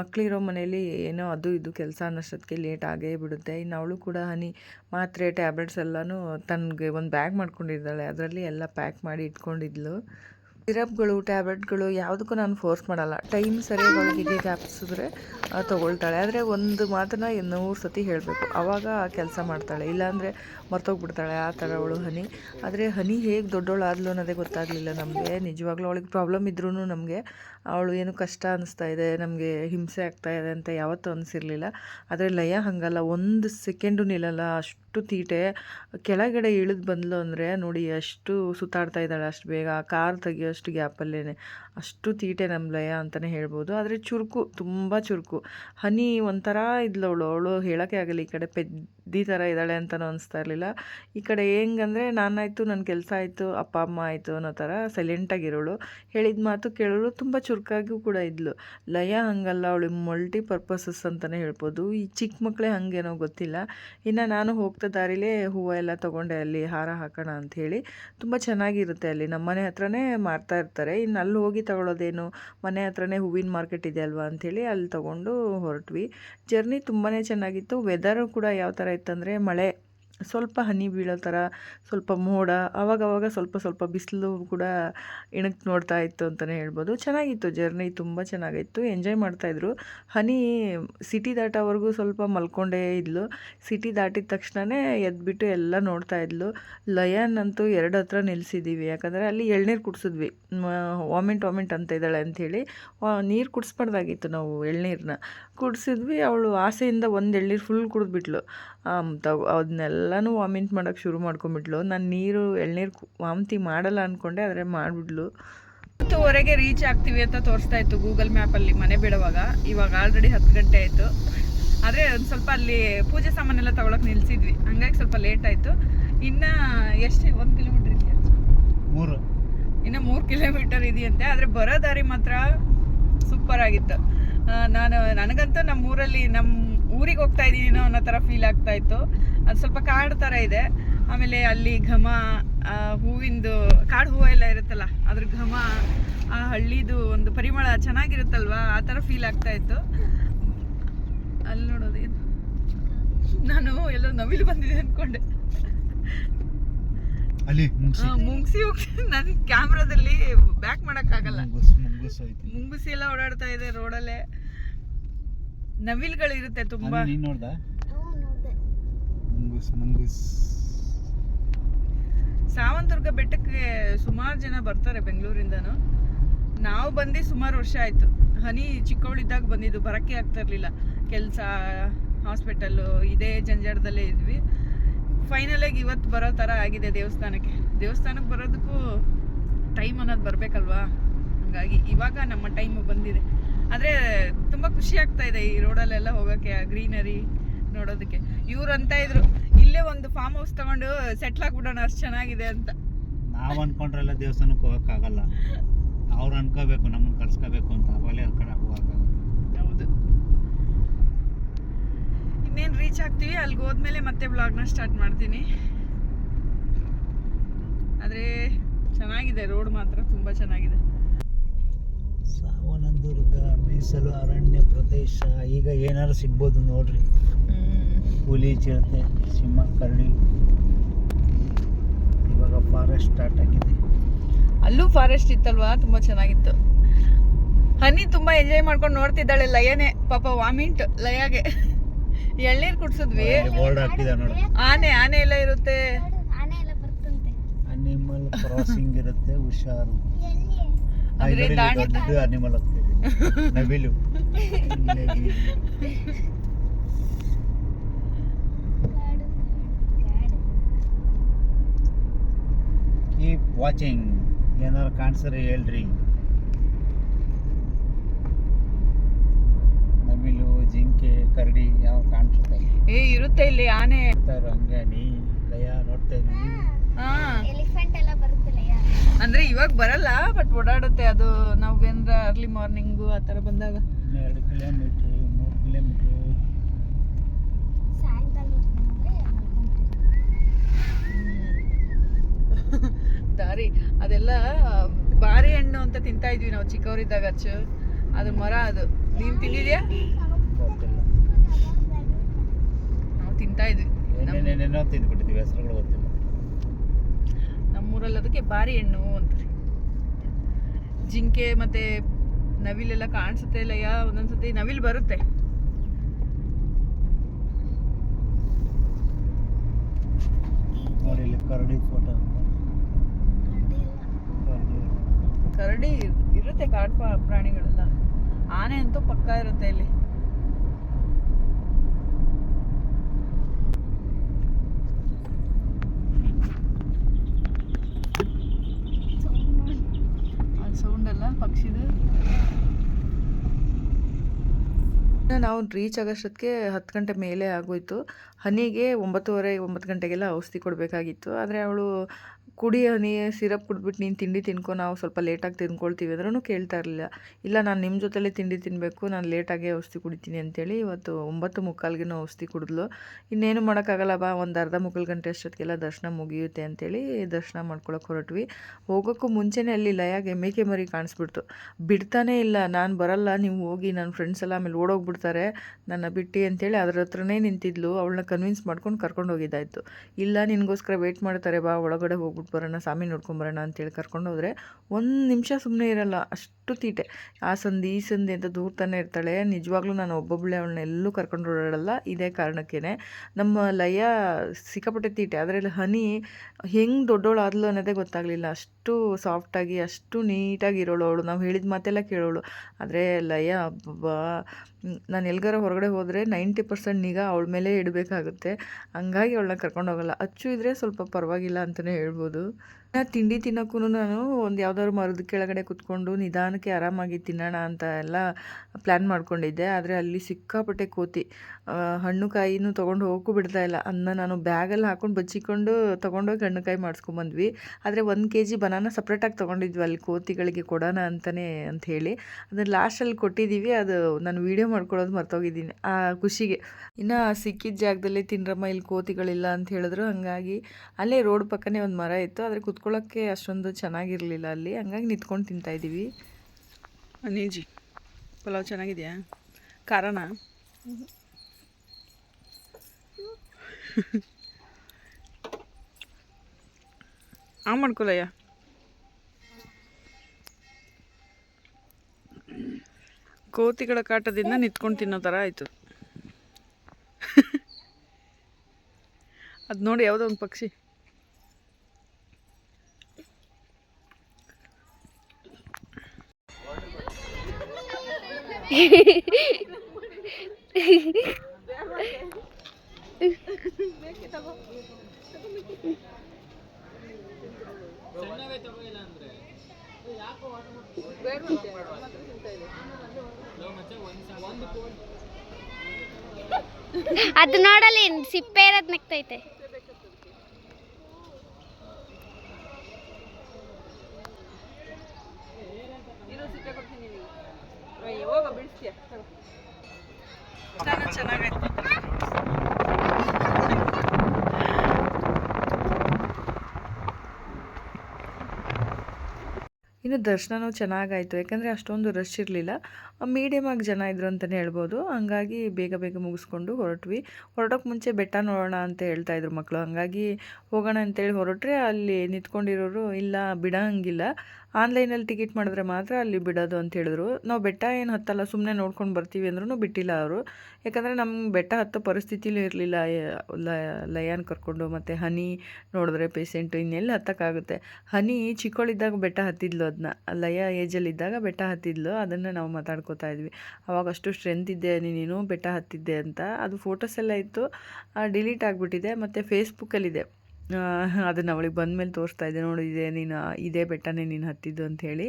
ಮಕ್ಕಳಿರೋ ಮನೇಲಿ ಏನೋ ಅದು ಇದು ಕೆಲಸ ಅನ್ನೋಷ್ಟೊತ್ತಿಗೆ ಲೇಟ್ ಆಗೇ ಬಿಡುತ್ತೆ. ಇನ್ನು ಅವಳು ಕೂಡ ಹನಿ ಮಾತ್ರೆ ಟ್ಯಾಬ್ಲೆಟ್ಸ್ ಎಲ್ಲನೂ ತನಗೆ ಒಂದು ಬ್ಯಾಗ್ ಮಾಡ್ಕೊಂಡಿದ್ದಾಳೆ. ಅದರಲ್ಲಿ ಎಲ್ಲ ಪ್ಯಾಕ್ ಮಾಡಿ ಇಟ್ಕೊಂಡಿದ್ಲು. ಸಿರಪ್ಗಳು, ಟ್ಯಾಬ್ಲೆಟ್ಗಳು ಯಾವುದಕ್ಕೂ ನಾನು ಫೋರ್ಸ್ ಮಾಡಲ್ಲ. ಟೈಮ್ ಸರಿಯಾಗಿ ಅವಳಿಗೆ ಹಾಕಿಸಿದ್ರೆ ತೊಗೊಳ್ತಾಳೆ. ಆದರೆ ಒಂದು ಮಾತನ್ನ ಇನ್ನೂರು ಸತಿ ಹೇಳಬೇಕು. ಆವಾಗ ಕೆಲಸ ಮಾಡ್ತಾಳೆ. ಇಲ್ಲಾಂದರೆ ಮರ್ತೋಗ್ಬಿಡ್ತಾಳೆ ಆ ಥರ ಅವಳು ಹನಿ. ಆದರೆ ಹನಿ ಹೇಗೆ ದೊಡ್ಡವಳು ಆದ್ಲು ಅನ್ನೋದೇ ಗೊತ್ತಾಗಲಿಲ್ಲ ನಮಗೆ. ನಿಜವಾಗ್ಲೂ ಅವಳಿಗೆ ಪ್ರಾಬ್ಲಮ್ ಇದ್ರೂ ನಮಗೆ. ಅವಳು ಏನು ಕಷ್ಟ ಅನ್ನಿಸ್ತಾ ಇದೆ, ನಮಗೆ ಹಿಂಸೆ ಆಗ್ತಾ ಇದೆ ಅಂತ ಯಾವತ್ತೂ ಅನಿಸಿರಲಿಲ್ಲ. ಆದರೆ ಲಯ ಹಾಗಲ್ಲ. ಒಂದು ಸೆಕೆಂಡು ನಿಲ್ಲಲ್ಲ. ಅಷ್ಟು ತೀಟೆ. ಕೆಳಗಡೆ ಇಳಿದು ಬಂದ್ಲು ಅಂದರೆ ನೋಡಿ ಅಷ್ಟು ಸುತ್ತಾಡ್ತಾ ಇದ್ದಾಳೆ ಅಷ್ಟು ಬೇಗ. ಕಾರ್ ತೆಗಿಯೋಷ್ಟು ಗ್ಯಾಪಲ್ಲೇ ಅಷ್ಟು ತೀಟೆ ನಮ್ಮ ಲಯ ಅಂತಲೇ ಹೇಳ್ಬೋದು. ಆದರೆ ಚುರುಕು, ತುಂಬ ಚುರುಕು. ಹನಿ ಒಂಥರ ಇದ್ಲು ಅವಳು. ಹೇಳೋಕ್ಕೆ ಆಗಲ್ಲ, ಈ ಕಡೆ ಪೆದ್ದಿ ಥರ ಇದ್ದಾಳೆ ಅಂತಲೂ ಅನಿಸ್ತಾ ಇರಲಿಲ್ಲ. ಈ ಕಡೆ ಹೆಂಗಂದರೆ ನಾನಾಯಿತು ನನ್ನ ಕೆಲಸ ಆಯಿತು, ಅಪ್ಪ, ಅಮ್ಮ ಆಯಿತು ಅನ್ನೋ ಥರ ಸೈಲೆಂಟಾಗಿರೋಳು ಹೇಳಿದ ಮಾತು ಕೇಳೋಳು ತುಂಬ ಚುರುಕಾಗಿಯೂ ಕೂಡ ಇದ್ಲು. ಲಯ ಹಂಗಲ್ಲ, ಅವಳು ಮಲ್ಟಿ ಪರ್ಪಸಸ್ ಅಂತಲೇ ಹೇಳ್ಬೋದು. ಈ ಚಿಕ್ಕ ಮಕ್ಕಳೇ ಹಾಗೇನೋ ಗೊತ್ತಿಲ್ಲ. ಇನ್ನು ನಾನು ಹೋಗ್ತಾ ದಾರಿಲೇ ಹೂವು ಎಲ್ಲ ತೊಗೊಂಡೆ ಅಲ್ಲಿ, ಹಾರ ಹಾಕೋಣ ಅಂಥೇಳಿ ತುಂಬ ಚೆನ್ನಾಗಿರುತ್ತೆ ಅಲ್ಲಿ. ನಮ್ಮ ಮನೆ ಹತ್ರನೇ ಮಾರ್ತಾ ಇರ್ತಾರೆ. ಇನ್ನು ಅಲ್ಲಿ ಹೋಗಿ ತಗೊಳ್ಳೋದೇನು? ಮನೆ ಹತ್ರನೇ ಹೂವಿನ ಮಾರ್ಕೆಟ್ ಇದೆ ಅಲ್ವಾ ಅಂಥೇಳಿ ಅಲ್ಲಿ ತಗೊಂಡು ಹೊರಟ್ವಿ. ಜರ್ನಿ ತುಂಬಾ ಚೆನ್ನಾಗಿತ್ತು. ವೆದರು ಕೂಡ ಯಾವ ಥರ ಇತ್ತಂದರೆ ಮಳೆ. ಸ್ವಲ್ಪ ಹನಿ ಬೀಳೋ ಥರ, ಸ್ವಲ್ಪ ಮೋಡ ಆವಾಗವಾಗ ಸ್ವಲ್ಪ ಸ್ವಲ್ಪ ಬಿಸಿಲು ಕೂಡ ಇಣಕ್ಕೆ ನೋಡ್ತಾ ಇತ್ತು ಅಂತಲೇ ಹೇಳ್ಬೋದು. ಚೆನ್ನಾಗಿತ್ತು ಜರ್ನಿ, ತುಂಬ ಚೆನ್ನಾಗಿತ್ತು. ಎಂಜಾಯ್ ಮಾಡ್ತಾಯಿದ್ರು ಹನಿ ಸಿಟಿ ದಾಟೋವರೆಗೂ ಸ್ವಲ್ಪ ಮಲ್ಕೊಂಡೇ ಇದ್ಲು. ಸಿಟಿ ದಾಟಿದ ತಕ್ಷಣವೇ ಎದ್ಬಿಟ್ಟು ಎಲ್ಲ ನೋಡ್ತಾ ಇದ್ಲು. ಲಯನ್ ಅಂತೂ ಎರಡು ಹತ್ರ ನಿಲ್ಲಿಸಿದ್ದೀವಿ ಯಾಕಂದರೆ ಅಲ್ಲಿ ಎಳ್ನೀರು ಕುಡಿಸಿದ್ವಿ. ವಾಮಿಂಟ್ ವಾಮಿಂಟ್ ಅಂತ ಇದ್ದಾಳೆ ಅಂಥೇಳಿ ನೀರು ಕುಡಿಸ್ಬಾರ್ದಾಗಿತ್ತು ನಾವು ಎಳ್ನೀರನ್ನ ಕುಡಿಸಿದ್ವಿ. ಅವಳು ಆಸೆಯಿಂದ ಒಂದು ಎಳ್ನೀರು ಫುಲ್ ಕುಡಿದ್ಬಿಟ್ಲು. ತಗೋ ಅದನ್ನೆಲ್ಲನೂ ವಾಮಿಂಟ್ ಮಾಡೋಕ್ಕೆ ಶುರು ಮಾಡ್ಕೊಂಬಿಟ್ಲು ನಾನು ನೀರು ಎಳ್ನೀರು ವಾಮ್ತಿ ವಾಂತಿ ಮಾಡಲ್ಲ ಅಂದ್ಕೊಂಡೆ ಆದರೆ ಮಾಡಿಬಿಡ್ಲು ಹತ್ತುವರೆಗೆ ರೀಚ್ ಆಗ್ತೀವಿ ಅಂತ ತೋರಿಸ್ತಾ ಇತ್ತು ಗೂಗಲ್ ಮ್ಯಾಪಲ್ಲಿ ಮನೆ ಬಿಡುವಾಗ. ಇವಾಗ ಆಲ್ರೆಡಿ ಹತ್ತು ಗಂಟೆ ಆಯಿತು. ಆದರೆ ಒಂದು ಸ್ವಲ್ಪ ಅಲ್ಲಿ ಪೂಜೆ ಸಾಮಾನೆಲ್ಲ ತಗೊಳಕ್ಕೆ ನಿಲ್ಸಿದ್ವಿ. ಹಂಗಾಗಿ ಸ್ವಲ್ಪ ಲೇಟ್ ಆಯಿತು. ಇನ್ನು ಎಷ್ಟು ಒಂದು ಕಿಲೋಮೀಟ್ರ್ ಇದೆಯಾ? ಮೂರು. ಇನ್ನು ಮೂರು ಕಿಲೋಮೀಟರ್ ಇದೆಯಂತೆ. ಆದರೆ ಬರೋ ದಾರಿ ಮಾತ್ರ ಸೂಪರ್ ಆಗಿತ್ತು. ನಾನು ನನಗಂತೂ ನಮ್ಮ ಊರಲ್ಲಿ ನಮ್ಮ ಊರಿಗೆ ಹೋಗ್ತಾ ಇದ್ದೀನೋ ಅನ್ನೋ ಥರ ಫೀಲ್ ಆಗ್ತಾ ಇತ್ತು. ಅದು ಸ್ವಲ್ಪ ಕಾಡು ಥರ ಇದೆ. ಆಮೇಲೆ ಅಲ್ಲಿ ಘಮ ಹೂವಿಂದು ಕಾಡು ಹೂವು ಎಲ್ಲ ಇರುತ್ತಲ್ಲ ಅದ್ರ ಘಮ ಆ ಹಳ್ಳಿದು ಒಂದು ಪರಿಮಳ ಚೆನ್ನಾಗಿರುತ್ತಲ್ವಾ? ಆ ಥರ ಫೀಲ್ ಆಗ್ತಾ ಇತ್ತು. ಅಲ್ಲಿ ಏನು? ನಾನು ಎಲ್ಲೋ ನವಿಲು ಬಂದಿದೆ ಅಂದ್ಕೊಂಡೆ ಅಲ್ಲಿ ಮುಗಿಸಿ. ಹೋಗ್ತೀನಿ ನನ್ನ ಕ್ಯಾಮ್ರಾದಲ್ಲಿ ಬ್ಯಾಕ್ ಮಾಡೋಕ್ಕಾಗಲ್ಲ. ಮುಂಗುಸಿ ಎಲ್ಲ ಓಡಾಡ್ತಾ ಇದೆ ರೋಡಲ್ಲೇ. ನವಿಲ್ಗಳು ಇರುತ್ತೆ ತುಂಬಾ. ನೀನ್ ನೋಡ್ದ? ಮುಂಗುಸ್ ಮುಂಗುಸ್. ಸಾವಂತುರ್ಗ ಬೆಟ್ಟಕ್ಕೆ ಸುಮಾರು ಜನ ಬರ್ತಾರೆ ಬೆಂಗಳೂರಿಂದನು. ನಾವು ಬಂದು ಸುಮಾರು ವರ್ಷ ಆಯ್ತು. ಹನಿ ಚಿಕ್ಕವಳಿದ್ದಾಗ ಬಂದಿದ್ದು ಬರಕ್ಕೆ ಆಗ್ತಿರ್ಲಿಲ್ಲ ಕೆಲಸ ಹಾಸ್ಪಿಟಲ್ಲು ಇದೇ ಜಂಜಾಟದಲ್ಲೇ ಇದ್ವಿ. ಫೈನಲಾಗಿ ಆಗಿ ಇವತ್ತು ಬರೋ ಥರ ಆಗಿದೆ ದೇವಸ್ಥಾನಕ್ಕೆ. ದೇವಸ್ಥಾನಕ್ಕೆ ಬರೋದಕ್ಕೂ ಟೈಮ್ ಅನ್ನೋದು ಬರಬೇಕಲ್ವಾ? ಹಾಗಾಗಿ ಇವಾಗ ನಮ್ಮ ಟೈಮು ಬಂದಿದೆ. ಆದರೆ ತುಂಬ ಖುಷಿ ಆಗ್ತಾ ಇದೆ ಈ ರೋಡಲ್ಲೆಲ್ಲ ಹೋಗೋಕ್ಕೆ ಗ್ರೀನರಿ ನೋಡೋದಕ್ಕೆ. ಇವ್ರು ಅಂತ ಇದ್ರು ಇಲ್ಲೇ ಒಂದು ಫಾರ್ಮ್ ಹೌಸ್ ತಗೊಂಡು ಸೆಟ್ಲ್ ಆಗ್ಬಿಡೋಣ ಅಷ್ಟು ಚೆನ್ನಾಗಿದೆ ಅಂತ. ನಾವ್ ಅನ್ಕೊಂಡ್ರೆಲ್ಲ ದೇವಸ್ಥಾನಕ್ಕೆ ಹೋಗೋಕ್ಕಾಗಲ್ಲ. ಅವ್ರು ಅನ್ಕೋಬೇಕು ನಮ್ಮನ್ನ ಕರ್ಸ್ಕೋಬೇಕು ಅಂತ. ಅವಲೇ ಆ ಕಡೆ ಹೌದು. ಇನ್ನೇನು ರೀಚ್ ಆಗ್ತೀವಿ ಅಲ್ಲಿಗೆ ಹೋದ್ಮೇಲೆ ಮತ್ತೆ ಬ್ಲಾಗ್ನ ಸ್ಟಾರ್ಟ್ ಮಾಡ್ತೀನಿ. ಆದರೆ ಚೆನ್ನಾಗಿದೆ ರೋಡ್ ಮಾತ್ರ ತುಂಬ ಚೆನ್ನಾಗಿದೆ. ಸಾವನದುರ್ಗ ಮೀಸಲು ಅರಣ್ಯ ಪ್ರದೇಶ ಈಗ ಏನಾರು ಸಿಗ್ಬೋದು ನೋಡ್ರಿ. ಹುಲಿ ಚಿರತೆ ಸಿಂಹ ಕರಡಿ. ಇವಾಗ ಫಾರೆಸ್ಟ್ ಸ್ಟಾರ್ಟ್ ಆಗಿದೆ. ಅಲ್ಲೂ ಫಾರೆಸ್ಟ್ ಇತ್ತಲ್ವಾ? ತುಂಬ ಚೆನ್ನಾಗಿತ್ತು. ಹನಿ ತುಂಬ ಎಂಜಾಯ್ ಮಾಡ್ಕೊಂಡು ನೋಡ್ತಿದ್ದಾಳೆ ಲಯನೇ. ಪಾಪ ವಾಮಿಂಟ್ ಲಯಾಗೆ. ಎಳ್ನೀರು ಕುಡ್ಸಿದ್ವಿ. ಬೋರ್ಡ್ ಹಾಕಿದ ನೋಡಿ. ಆನೆ ಆನೆ ಎಲ್ಲ ಇರುತ್ತೆ. ಆನೆ ಎಲ್ಲ ಬರ್ತಂತೆ. ಅನಿಮಲ್ ಕ್ರಾಸಿಂಗ್ ಇರುತ್ತೆ ಹುಷಾರು. ಆ, ಅಂದ್ರೆ ಇಲ್ಲಿ ದಾಂಡಿ- ದೊಡ್ಡ ಅನಿಮಲ್ ಆಗ್ತದೆ ನವಿಲು ನವಿಲು. ಕೀಪ್ ವಾಚಿಂಗ್ ಏನಾರು ಕಾಣಿಸ್ರೆ ಹೇಳ್ರಿ ನವಿಲು ಜಿಂಕೆ ಕರಡಿ ಯಾವ ಕಾಣಿಸುತ್ತೆ ಏ ಇರುತ್ತೆ ಇಲ್ಲಿ ಆನೆ ಇರ್ತಾರೋ ಹಂಗೆ ನೀ ಲಯ ನೋಡ್ತಾ ಇದೀವಿ ಹಾ ಎಲಿಫೆಂಟ್ ಎಲ್ಲ ಬರುತ್ತಲ್ಲ ಯಾರು ಅಂದ್ರೆ ಇವಾಗ ಬರಲ್ಲ ಬಟ್ ಓಡಾಡುತ್ತೆ ಅದು ನಾವು ಏನಾರ ಅರ್ಲಿ ಮಾರ್ನಿಂಗು ಆ ಥರ ಬಂದಾಗ. ಎರಡು ಕಿಲೋಮೀಟ್ರ್ ಮೂರು ಕಿಲೋಮೀಟ್ರ್. *laughs* ದಾರಿ ಅದೆಲ್ಲ ಬಾರಿ ಹಣ್ಣು ಅಂತ ತಿಂತಾ ಇದ್ವಿ ನಾವು ಚಿಕ್ಕವರಿದ್ದಾಗ ಅಚ್ಚು. ಅದು ಮರ ಅದು. ನೀನ್ ತಿಂದಿದ್ಯಾ? ನಾವು ತಿಂತಾ ಇದ್ವಿ. ನಮ್- ಏನೇನೇನೇನೋ ತಿಂದ್ಬಿಟ್ಟಿದ್ವಿ ಹೆಸರುಗಳು ಗೊತ್ತಿಲ್ಲ. ನಮ್ಮೂರಲ್ಲಿ ಅದಕ್ಕೆ ಬಾರಿ ಹಣ್ಣು. ಜಿಂಕೆ ಮತ್ತೆ ನವಿಲೆಲ್ಲ ಕಾಣಿಸುತ್ತೆ ಇಲ್ಲ ಯಾ ಒಂದೊಂದ್ಸತಿ ನವಿಲ್ ಬರುತ್ತೆ. ಕರಡಿ ಇರುತ್ತೆ ಕಾಡು ಪ್ರಾಣಿಗಳೆಲ್ಲ. ಆನೆ ಅಂತೂ ಪಕ್ಕ ಇರುತ್ತೆ ಇಲ್ಲಿ ಸೌಂಡ್ ಅಲ್ಲ ಪಕ್ಷಿದು? ನಾವು ರೀಚ್ ಆಗೋಷ್ಟೊತ್ತಿಗೆ ಹತ್ತು ಗಂಟೆ ಮೇಲೆ ಆಗೋಯ್ತು. ಹನಿಗೆ ಒಂಬತ್ತುವರೆ, ಒಂಬತ್ತು ಗಂಟೆಗೆಲ್ಲ ಔಷಧಿ ಕೊಡಬೇಕಾಗಿತ್ತು. ಆದರೆ ಅವಳು ಕುಡಿ ನೀ ಸಿರಪ್ ಕುಡ್ಬಿಟ್ಟು ನೀನು ತಿಂಡಿ ತಿನ್ಕೊ, ನಾವು ಸ್ವಲ್ಪ ಲೇಟಾಗಿ ತಿನ್ಕೊಳ್ತೀವಿ ಅಂದ್ರೂ ಕೇಳ್ತಾ ಇರಲಿಲ್ಲ. ಇಲ್ಲ, ನಾನು ನಿಮ್ಮ ಜೊತೆಲೇ ತಿಂಡಿ ತಿನ್ನಬೇಕು ನಾನು ಲೇಟಾಗಿ ಔಷಧಿ ಕುಡಿತೀನಿ ಅಂತೇಳಿ ಇವತ್ತು ಒಂಬತ್ತು ಮುಕ್ಕಾಲ್ಗಿನೂ ಔಷಧಿ ಕುಡಿದ್ಲು. ಇನ್ನೇನು ಮಾಡೋಕ್ಕಾಗಲ್ಲ ಬಾ, ಒಂದು ಅರ್ಧ ಮುಕ್ಕಾಲು ಗಂಟೆ ಅಷ್ಟೊತ್ತಿಗೆಲ್ಲ ದರ್ಶನ ಮುಗಿಯುತ್ತೆ ಅಂತೇಳಿ ದರ್ಶನ ಮಾಡ್ಕೊಳಕ್ಕೆ ಹೊರಟ್ವಿ. ಹೋಗೋಕ್ಕೂ ಮುಂಚೆನೇ ಅಲ್ಲಿ ಲಯಾಗೆ ಮೇಕೆ ಮರಿ ಕಾಣಿಸ್ಬಿಡ್ತು. ಬಿಡ್ತಾನೇ ಇಲ್ಲ, ನಾನು ಬರಲ್ಲ, ನೀವು ಹೋಗಿ ನನ್ನ ಫ್ರೆಂಡ್ಸ್ ಎಲ್ಲ ಆಮೇಲೆ ಓಡೋಗ್ಬಿಡ್ತಾರೆ, ನನ್ನ ಬಿಟ್ಟು ಅಂತೇಳಿ ಅದ್ರ ಹತ್ರನೇ ನಿಂತಿದ್ಲು, ಅವಳನ್ನ ಕನ್ವಿನ್ಸ್ ಮಾಡ್ಕೊಂಡು ಕರ್ಕೊಂಡು ಹೋಗಿದ್ದಾಯಿತು. ಇಲ್ಲ, ನಿನಗೋಸ್ಕರ ವೆಯ್ಟ್ ಮಾಡ್ತಾರೆ, ಬಾ, ಒಳಗಡೆ ಹೋಗ್ಬಿಟ್ಟು ಬರೋಣ, ಸ್ವಾಮಿ ನೋಡ್ಕೊಂಬರೋಣ ಅಂತೇಳಿ ಕರ್ಕೊಂಡು ಹೋದರೆ ಒಂದು ನಿಮಿಷ ಸುಮ್ಮನೆ ಇರಲ್ಲ, ಅಷ್ಟು ತೀಟೆ. ಆ ಸಂಧಿ, ಈ ಸಂದಿ ಅಂತ ದೂರ್ತಾನೆ ಇರ್ತಾಳೆ. ನಿಜವಾಗ್ಲೂ ನಾನು ಒಬ್ಬೊಬ್ಬಳೆ ಅವಳನ್ನ ಎಲ್ಲೂ ಕರ್ಕೊಂಡು ಓಡಾಡಲ್ಲ. ಇದೇ ಕಾರಣಕ್ಕೇ ನಮ್ಮ ಲಯ ಸಿಕ್ಕಾಪಟ್ಟೆ ತೀಟೆ. ಅದರಲ್ಲಿ ಹನಿ ಹೆಂಗೆ ದೊಡ್ಡವಳು ಆದ್ಲು ಅನ್ನೋದೇ ಗೊತ್ತಾಗಲಿಲ್ಲ. ಅಷ್ಟು ಸಾಫ್ಟಾಗಿ ಅಷ್ಟು ನೀಟಾಗಿ ಇರೋಳು ಅವಳು. ನಾವು ಹೇಳಿದ ಮಾತೆಲ್ಲ ಕೇಳೋಳು. ಆದರೆ ಲಯ, ಅಬ್ಬಬ್ಬಾ ನಾನು ಎಲ್ಗಾರ ಹೊರಗಡೆ ಹೋದರೆ ನೈಂಟಿ ಪರ್ಸೆಂಟ್ ನಿಗಾ ಅವಳ ಮೇಲೆ ಇಡಬೇಕಾಗುತ್ತೆ. ಹಂಗಾಗಿ ಅವಳನ್ನ ಕರ್ಕೊಂಡು ಹೋಗಲ್ಲ. ಅಚ್ಚು ಇದ್ದರೆ ಸ್ವಲ್ಪ ಪರವಾಗಿಲ್ಲ ಅಂತಲೇ ಹೇಳ್ಬೋದು. ತಿಂಡಿ ತಿನ್ನೋಕ್ಕೂ ನಾನು ಒಂದು ಯಾವ್ದಾದ್ರು ಮರದ ಕೆಳಗಡೆ ಕುತ್ಕೊಂಡು ನಿಧಾನಕ್ಕೆ ಆರಾಮಾಗಿ ತಿನ್ನೋಣ ಅಂತ ಎಲ್ಲ ಪ್ಲ್ಯಾನ್ ಮಾಡ್ಕೊಂಡಿದ್ದೆ. ಆದರೆ ಅಲ್ಲಿ ಸಿಕ್ಕಾಪಟ್ಟೆ ಕೋತಿ. ಹಣ್ಣು ಕಾಯಿನೂ ತೊಗೊಂಡು ಹೋಗೋಕ್ಕೂ ಬಿಡ್ತಾ ಇಲ್ಲ. ಅದನ್ನ ನಾನು ಬ್ಯಾಗಲ್ಲಿ ಹಾಕೊಂಡು ಬಚ್ಚಿಕೊಂಡು ತೊಗೊಂಡೋಗಿ ಹಣ್ಣುಕಾಯಿ ಮಾಡಿಸ್ಕೊಂಬಂದ್ವಿ. ಆದರೆ ಒಂದು ಕೆ ಜಿ ಬನಾನ ಸಪ್ರೇಟಾಗಿ ತೊಗೊಂಡಿದ್ವಿ. ಅಲ್ಲಿ ಕೋತಿಗಳಿಗೆ ಕೊಡೋಣ ಅಂತಲೇ ಅಂತ ಹೇಳಿ. ಅದನ್ನ ಲಾಸ್ಟಲ್ಲಿ ಕೊಟ್ಟಿದ್ದೀವಿ ಅದು ನಾನು ವೀಡಿಯೋ ಮಾಡ್ಕೊಳ್ಳೋದು ಮರ್ತೋಗಿದ್ದೀನಿ. ಆ ಖುಷಿಗೆ. ಇನ್ನು ಸಿಕ್ಕಿದ ಜಾಗದಲ್ಲಿ ತಿನ್ರಮ್ಮ ಇಲ್ಲಿ ಕೋತಿಗಳಿಲ್ಲ ಅಂತ ಹೇಳಿದ್ರು. ಹಾಗಾಗಿ ಅಲ್ಲೇ ರೋಡ್ ಪಕ್ಕನೇ ಒಂದು ಮರ ಇತ್ತು. ಆದರೆ ಕುತ್ಕೊಳ್ಳೋಕ್ಕೆ ಅಷ್ಟೊಂದು ಚೆನ್ನಾಗಿರಲಿಲ್ಲ ಅಲ್ಲಿ. ಹಂಗಾಗಿ ನಿಂತ್ಕೊಂಡು ತಿಂತಾಯಿದ್ದೀವಿ ನೀಜಿ ಪಲಾವ್ ಚೆನ್ನಾಗಿದೆಯಾ? ಕಾರಣ? ಆ ಮಾಡ್ಕೊಲಯ್ಯ ಕೋತಿಗಳ ಕಾಟದಿಂದ ನಿಂತ್ಕೊಂಡು ತಿನ್ನೋ ಥರ ಆಯಿತು. ಅದು ನೋಡಿ ಯಾವುದೋ ಒಂದು ಪಕ್ಷಿ. ಅದು ನೋಡಲಿ ಸಿಪ್ಪೆ ಇರೋದ್ ನೆಕ್ತೈತೆ ಚೆನ್ನಾಗೈತೆ. ಇನ್ನು ದರ್ಶನವೂ ಚೆನ್ನಾಗಾಯಿತು, ಯಾಕಂದರೆ ಅಷ್ಟೊಂದು ರಶ್ ಇರಲಿಲ್ಲ. ಮೀಡಿಯಮ್ ಆಗಿ ಜನ ಇದ್ರು ಅಂತಲೇ ಹೇಳ್ಬೋದು. ಹಂಗಾಗಿ ಬೇಗ ಬೇಗ ಮುಗಿಸ್ಕೊಂಡು ಹೊರಟ್ವಿ. ಹೊರಟೋಕೆ ಮುಂಚೆ ಬೆಟ್ಟ ನೋಡೋಣ ಅಂತ ಹೇಳ್ತಾ ಇದ್ರು ಮಕ್ಕಳು ಹಂಗಾಗಿ ಹೋಗೋಣ ಅಂತೇಳಿ ಹೊರಟ್ರೆ ಅಲ್ಲಿ ನಿಂತ್ಕೊಂಡಿರೋರು, ಇಲ್ಲ ಬಿಡೋಂಗಿಲ್ಲ ಆನ್ಲೈನಲ್ಲಿ ಟಿಕೆಟ್ ಮಾಡಿದ್ರೆ ಮಾತ್ರ ಅಲ್ಲಿ ಬಿಡೋದು ಅಂತ ಹೇಳಿದ್ರು. ನಾವು ಬೆಟ್ಟ ಏನು ಹತ್ತಲ್ಲ ಸುಮ್ಮನೆ ನೋಡ್ಕೊಂಡು ಬರ್ತೀವಿ ಅಂದ್ರೂ ಬಿಟ್ಟಿಲ್ಲ ಅವರು. ಯಾಕಂದರೆ ನಮ್ಗೆ ಬೆಟ್ಟ ಹತ್ತೋ ಪರಿಸ್ಥಿತಿಲೂ ಇರಲಿಲ್ಲ. ಲಯಾನ್ ಕರ್ಕೊಂಡು ಮತ್ತು ಹನಿ ನೋಡಿದ್ರೆ ಪೇಷೆಂಟು ಇನ್ನೆಲ್ಲಿ ಹತ್ತಕ್ಕಾಗುತ್ತೆ? ಹನಿ ಚಿಕ್ಕವಳಿದ್ದಾಗ ಬೆಟ್ಟ ಹತ್ತಿದ್ಲು ಅದನ್ನ ಲಯ ಏಜಲ್ಲಿದ್ದಾಗ ಬೆಟ್ಟ ಹತ್ತಿದ್ಲು, ಅದನ್ನು ನಾವು ಮಾತಾಡ್ಕೋತಾ ಇದ್ವಿ. ಅವಾಗ ಅಷ್ಟು ಸ್ಟ್ರೆಂತ್ ಇದ್ದೆ, ನೀನು ಬೆಟ್ಟ ಹತ್ತಿದ್ದೆ ಅಂತ. ಅದು ಫೋಟೋಸ್ ಎಲ್ಲ ಇತ್ತು ಡಿಲೀಟ್ ಆಗಿಬಿಟ್ಟಿದೆ, ಮತ್ತು ಫೇಸ್ಬುಕ್ಕಲ್ಲಿದೆ ಅದನ್ನು ಅವಳಿಗೆ ಬಂದಮೇಲೆ ತೋರಿಸ್ತಾ ಇದ್ದೆ, ನೋಡು, ಇದೆ ನೀನು, ಇದೇ ಬೆಟ್ಟನೇ ನೀನು ಹತ್ತಿದ್ದು ಅಂಥೇಳಿ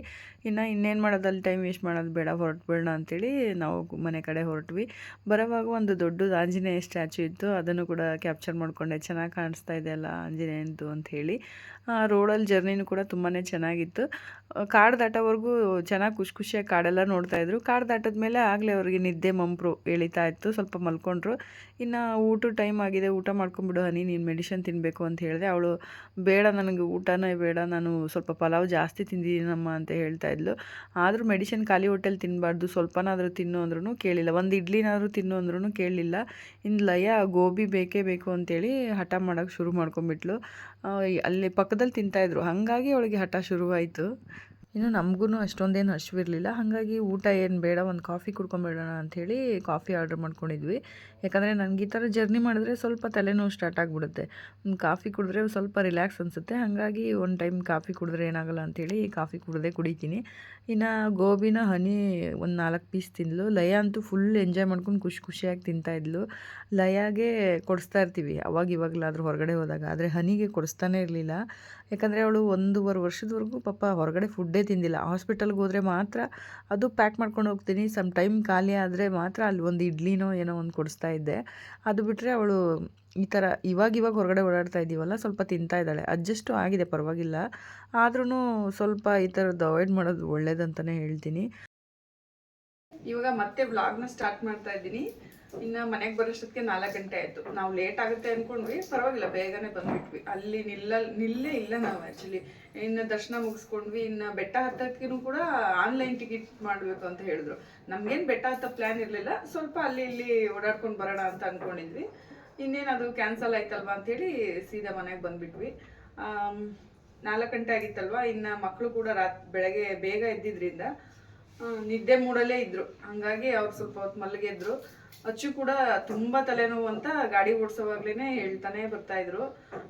ಇನ್ನು ಇನ್ನೇನು ಮಾಡೋದು ಅಲ್ಲಿ ಟೈಮ್ ವೇಸ್ಟ್ ಮಾಡೋದು ಬೇಡ ಹೊರಟ್ಬೇಡ ಅಂಥೇಳಿ ನಾವು ಮನೆ ಕಡೆ ಹೊರಟ್ವಿ. ಬರೋವಾಗ ಒಂದು ದೊಡ್ಡದು ಆಂಜನೇಯ ಸ್ಟ್ಯಾಚು ಇತ್ತು, ಅದನ್ನು ಕೂಡ ಕ್ಯಾಪ್ಚರ್ ಮಾಡಿಕೊಂಡೆ. ಚೆನ್ನಾಗಿ ಕಾಣಿಸ್ತಾ ಇದೆ ಅಲ್ಲ ಆಂಜನೇಯಂದು ಅಂತ ಹೇಳಿ. ರೋಡಲ್ಲಿ ಜರ್ನಿನೂ ಕೂಡ ತುಂಬಾ ಚೆನ್ನಾಗಿತ್ತು. ಕಾಡು ದಾಟೋವರೆಗೂ ಚೆನ್ನಾಗಿ ಖುಷಿ ಖುಷಿಯಾಗಿ ಕಾಡೆಲ್ಲ ನೋಡ್ತಾಯಿದ್ರು ಕಾಡು ದಾಟದ ಮೇಲೆ ಆಗಲೇ ಅವ್ರಿಗೆ ನಿದ್ದೆ ಮಂಪ್ರು ಎಳಿತಾ ಇತ್ತು, ಸ್ವಲ್ಪ ಮಲ್ಕೊಂಡ್ರು. ಇನ್ನು ಊಟ ಟೈಮ್ ಆಗಿದೆ, ಊಟ ಮಾಡ್ಕೊಂಬಿಡು ಹನಿ, ನೀನು ಮೆಡಿಷನ್ ತಿನ್ನಬೇಕು ಅಂತ ಹೇಳಿದೆ, ಅವಳು ಬೇಡ ನನಗೆ ಊಟನೇ ಬೇಡ, ನಾನು ಸ್ವಲ್ಪ ಪಲಾವ್ ಜಾಸ್ತಿ ತಿಂದಿದ್ದೀನಮ್ಮ ಅಂತ ಹೇಳ್ತಾ ಇದ್ಲು. ಆದರೂ ಮೆಡಿಸಿನ್ ಖಾಲಿ ಹೊಟ್ಟೆಲಿ ತಿನ್ನಬಾರ್ದು ಸ್ವಲ್ಪನಾದರೂ ತಿನ್ನು ಅಂದ್ರೂ ಕೇಳಿಲ್ಲ. ಒಂದು ಇಡ್ಲಿನಾದರೂ ತಿನ್ನು ಅಂದ್ರೂ ಕೇಳಲಿಲ್ಲ ಇನ್ನು ಲಯ ಗೋಬಿ ಬೇಕೇ ಬೇಕು ಅಂತೇಳಿ ಹಠ ಮಾಡೋಕ್ಕೆ ಶುರು ಮಾಡ್ಕೊಂಬಿಟ್ಲು ಅಲ್ಲಿ ಪಕ್ಕದಲ್ಲಿ ತಿಂತಾಯಿದ್ರು ಹಾಗಾಗಿ ಅವಳಿಗೆ ಹಠ ಶುರುವಾಯಿತು. ಇನ್ನು ನಮಗೂ ಅಷ್ಟೊಂದೇನು ಹಸಿವಿರಲಿಲ್ಲ ಹಾಗಾಗಿ ಊಟ ಏನು ಬೇಡ, ಒಂದು ಕಾಫಿ ಕುಡ್ಕೊಂಬೇಡೋಣ ಅಂಥೇಳಿ ಕಾಫಿ ಆರ್ಡ್ರ್ ಮಾಡ್ಕೊಂಡಿದ್ವಿ. ಯಾಕಂದರೆ ನನಗೆ ಈ ಥರ ಜರ್ನಿ ಮಾಡಿದ್ರೆ ಸ್ವಲ್ಪ ತಲೆನೋವು ಸ್ಟಾರ್ಟ್ ಆಗಿಬಿಡುತ್ತೆ. ಒಂದು ಕಾಫಿ ಕುಡಿದ್ರೆ ಸ್ವಲ್ಪ ರಿಲ್ಯಾಕ್ಸ್ ಅನಿಸುತ್ತೆ. ಹಾಗಾಗಿ ಒಂದು ಟೈಮ್ ಕಾಫಿ ಕುಡಿದ್ರೆ ಏನಾಗಲ್ಲ ಅಂಥೇಳಿ ಕಾಫಿ ಕುಡಿದೇ ಕುಡಿತೀನಿ. ಇನ್ನು ಗೋಬಿನ ಹನಿ ಒಂದು ನಾಲ್ಕು ಪೀಸ್ ತಿಂದಳು ಲಯ ಅಂತೂ ಫುಲ್ ಎಂಜಾಯ್ ಮಾಡ್ಕೊಂಡು ಖುಷಿ ಖುಷಿಯಾಗಿ ತಿಂತಾಯಿದ್ಲು ಲಯಾಗೆ ಕೊಡಿಸ್ತಾ ಇರ್ತೀವಿ, ಅವಾಗ ಇವಾಗಲಾದರೂ ಹೊರಗಡೆ ಹೋದಾಗ. ಆದರೆ ಹನಿಗೆ ಕೊಡಿಸ್ತಾನೆ ಇರಲಿಲ್ಲ. ಯಾಕಂದರೆ ಅವಳು ಒಂದೂವರೆ ವರ್ಷದವರೆಗೂ ಪಾಪ ಹೊರಗಡೆ ಫುಡ್ಡೇ ತಿಂದಿಲ್ಲ. ಹಾಸ್ಪಿಟಲ್ಗೆ ಹೋದರೆ ಮಾತ್ರ ಅದು ಪ್ಯಾಕ್ ಮಾಡ್ಕೊಂಡು ಹೋಗ್ತೀನಿ. ಸಮ್ ಟೈಮ್ ಖಾಲಿ ಆದರೆ ಮಾತ್ರ ಅಲ್ಲಿ ಒಂದು ಇಡ್ಲಿನೋ ಏನೋ ಒಂದು ಕೊಡಿಸ್ತಾ ಇದ್ದೆ. ಅದು ಬಿಟ್ಟರೆ ಅವಳು ಈ ಥರ ಇವಾಗ ಇವಾಗ ಹೊರಗಡೆ ಓಡಾಡ್ತಾ ಇದ್ದೀವಲ್ಲ ಸ್ವಲ್ಪ ತಿಂತಾ ಇದ್ದಾಳೆ. ಅಡ್ಜಸ್ಟು ಆಗಿದೆ, ಪರವಾಗಿಲ್ಲ. ಆದ್ರೂ ಸ್ವಲ್ಪ ಈ ಥರದ್ದು ಅವಾಯ್ಡ್ ಮಾಡೋದು ಒಳ್ಳೇದಂತಲೇ ಹೇಳ್ತೀನಿ. ಇವಾಗ ಮತ್ತೆ ವ್ಲಾಗ್ನ ಸ್ಟಾರ್ಟ್ ಮಾಡ್ತಾ ಇದ್ದೀನಿ. ಇನ್ನು ಮನೆಗೆ ಬರೋಷ್ಟೊತ್ತಿಗೆ ನಾಲ್ಕು ಗಂಟೆ ಆಯ್ತು. ನಾವು ಲೇಟ್ ಆಗುತ್ತೆ ಅನ್ಕೊಂಡ್ವಿ, ಪರವಾಗಿಲ್ಲ, ಬೇಗನೆ ಬಂದ್ಬಿಟ್ವಿ. ಅಲ್ಲಿ ನಿಲ್ಲ ನಿಲ್ಲೇ ಇಲ್ಲ ನಾವು ಆಕ್ಚುಲಿ ಇನ್ನ ದರ್ಶನ ಮುಗಿಸ್ಕೊಂಡ್ವಿ, ಇನ್ನ ಬೆಟ್ಟ ಹತ್ತಕ್ಕೂ ಕೂಡ ಆನ್ಲೈನ್ ಟಿಕೆಟ್ ಮಾಡಬೇಕು ಅಂತ ಹೇಳಿದ್ರು. ನಮ್ಗೇನು ಬೆಟ್ಟ ಹತ್ತೋ ಪ್ಲಾನ್ ಇರಲಿಲ್ಲ, ಸ್ವಲ್ಪ ಅಲ್ಲಿ ಇಲ್ಲಿ ಓಡಾಡ್ಕೊಂಡು ಬರೋಣ ಅಂತ ಅನ್ಕೊಂಡಿದ್ವಿ. ಇನ್ನೇನು ಅದು ಕ್ಯಾನ್ಸಲ್ ಆಯ್ತಲ್ವಾ ಅಂತೇಳಿ ಸೀದಾ ಮನೆಗೆ ಬಂದ್ಬಿಟ್ವಿ. ನಾಲ್ಕು ಗಂಟೆ ಆಗಿತ್ತಲ್ವಾ, ಇನ್ನು ಮಕ್ಕಳು ಕೂಡ ರಾತ್, ಬೆಳಗ್ಗೆ ಬೇಗ ಎದ್ದಿದ್ರಿಂದ ನಿದ್ದೆ ಮೂಡಲ್ಲೇ ಇದ್ರು. ಹಂಗಾಗಿ ಅವ್ರು ಸ್ವಲ್ಪ ಹೊತ್ತು ಮಲಗಿದ್ರು. ಅಚ್ಚು ಕೂಡ ತುಂಬಾ ತಲೆನೋವು ಅಂತ ಗಾಡಿ ಓಡಿಸೋವಾಗ್ಲೇನೆ ಹೇಳ್ತಾನೆ ಬರ್ತಾ ಇದ್ರು.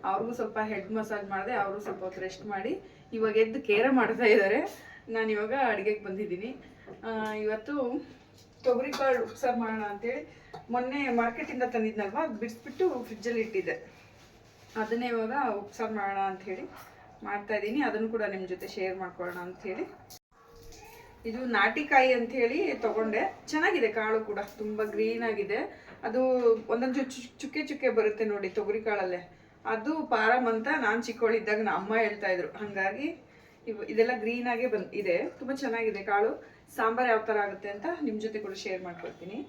ಅವ್ರಿಗೂ ಸ್ವಲ್ಪ ಹೆಡ್ ಮಸಾಜ್ ಮಾಡಿದೆ, ಅವರು ಸ್ವಲ್ಪ ಹೊತ್ತು ರೆಸ್ಟ್ ಮಾಡಿ ಇವಾಗ ಎದ್ದು ಕೇರ ಮಾಡ್ತಾ ಇದ್ದಾರೆ ನಾನು ಇವಾಗ ಅಡುಗೆಗೆ ಬಂದಿದ್ದೀನಿ. ಇವತ್ತು ತೊಗರಿ ಕಾಳು ಉಪ್ಸಾರು ಮಾಡೋಣ ಅಂತೇಳಿ ಮೊನ್ನೆ ಮಾರ್ಕೆಟಿಂದ ತಂದಿದ್ನಲ್ವಾ? ಅದು ಬಿಡಿಸ್ಬಿಟ್ಟು ಫ್ರಿಜ್ಜಲ್ಲಿ ಇಟ್ಟಿದ್ದೆ. ಅದನ್ನೇ ಇವಾಗ ಉಪ್ಸಾರು ಮಾಡೋಣ ಅಂತ ಹೇಳಿ ಮಾಡ್ತಾ ಇದ್ದೀನಿ. ಅದನ್ನು ಕೂಡ ನಿಮ್ಮ ಜೊತೆ ಶೇರ್ ಮಾಡ್ಕೊಳ್ಳೋಣ ಹೇಳಿ. ಇದು ನಾಟಿಕಾಯಿ ಅಂತ ಹೇಳಿ ತಗೊಂಡೆ. ಚೆನ್ನಾಗಿದೆ ಕಾಳು ಕೂಡ, ತುಂಬಾ ಗ್ರೀನ್ ಆಗಿದೆ. ಅದು ಒಂದೊಂದು ಚುಕ್ಕೆ ಚುಕ್ಕೆ ಬರುತ್ತೆ ನೋಡಿ ತೊಗರಿ ಕಾಳಲ್ಲೇ. ಅದು ಪಾರಮ್ ಅಂತ ನಾನು ಚಿಕ್ಕವಳಿದ್ದಾಗ ನಮ್ಮ ಅಮ್ಮ ಹೇಳ್ತಾ ಇದ್ರು. ಹಂಗಾಗಿ ಇದೆಲ್ಲ ಗ್ರೀನ್ ಆಗೇ ಬಂದ್ ಇದೆ. ತುಂಬಾ ಚೆನ್ನಾಗಿದೆ ಕಾಳು. ಸಾಂಬಾರ್ ಯಾವ ಥರ ಆಗುತ್ತೆ ಅಂತ ನಿಮ್ಮ ಜೊತೆ ಕೂಡ ಶೇರ್ ಮಾಡ್ಕೊಳ್ತೀನಿ.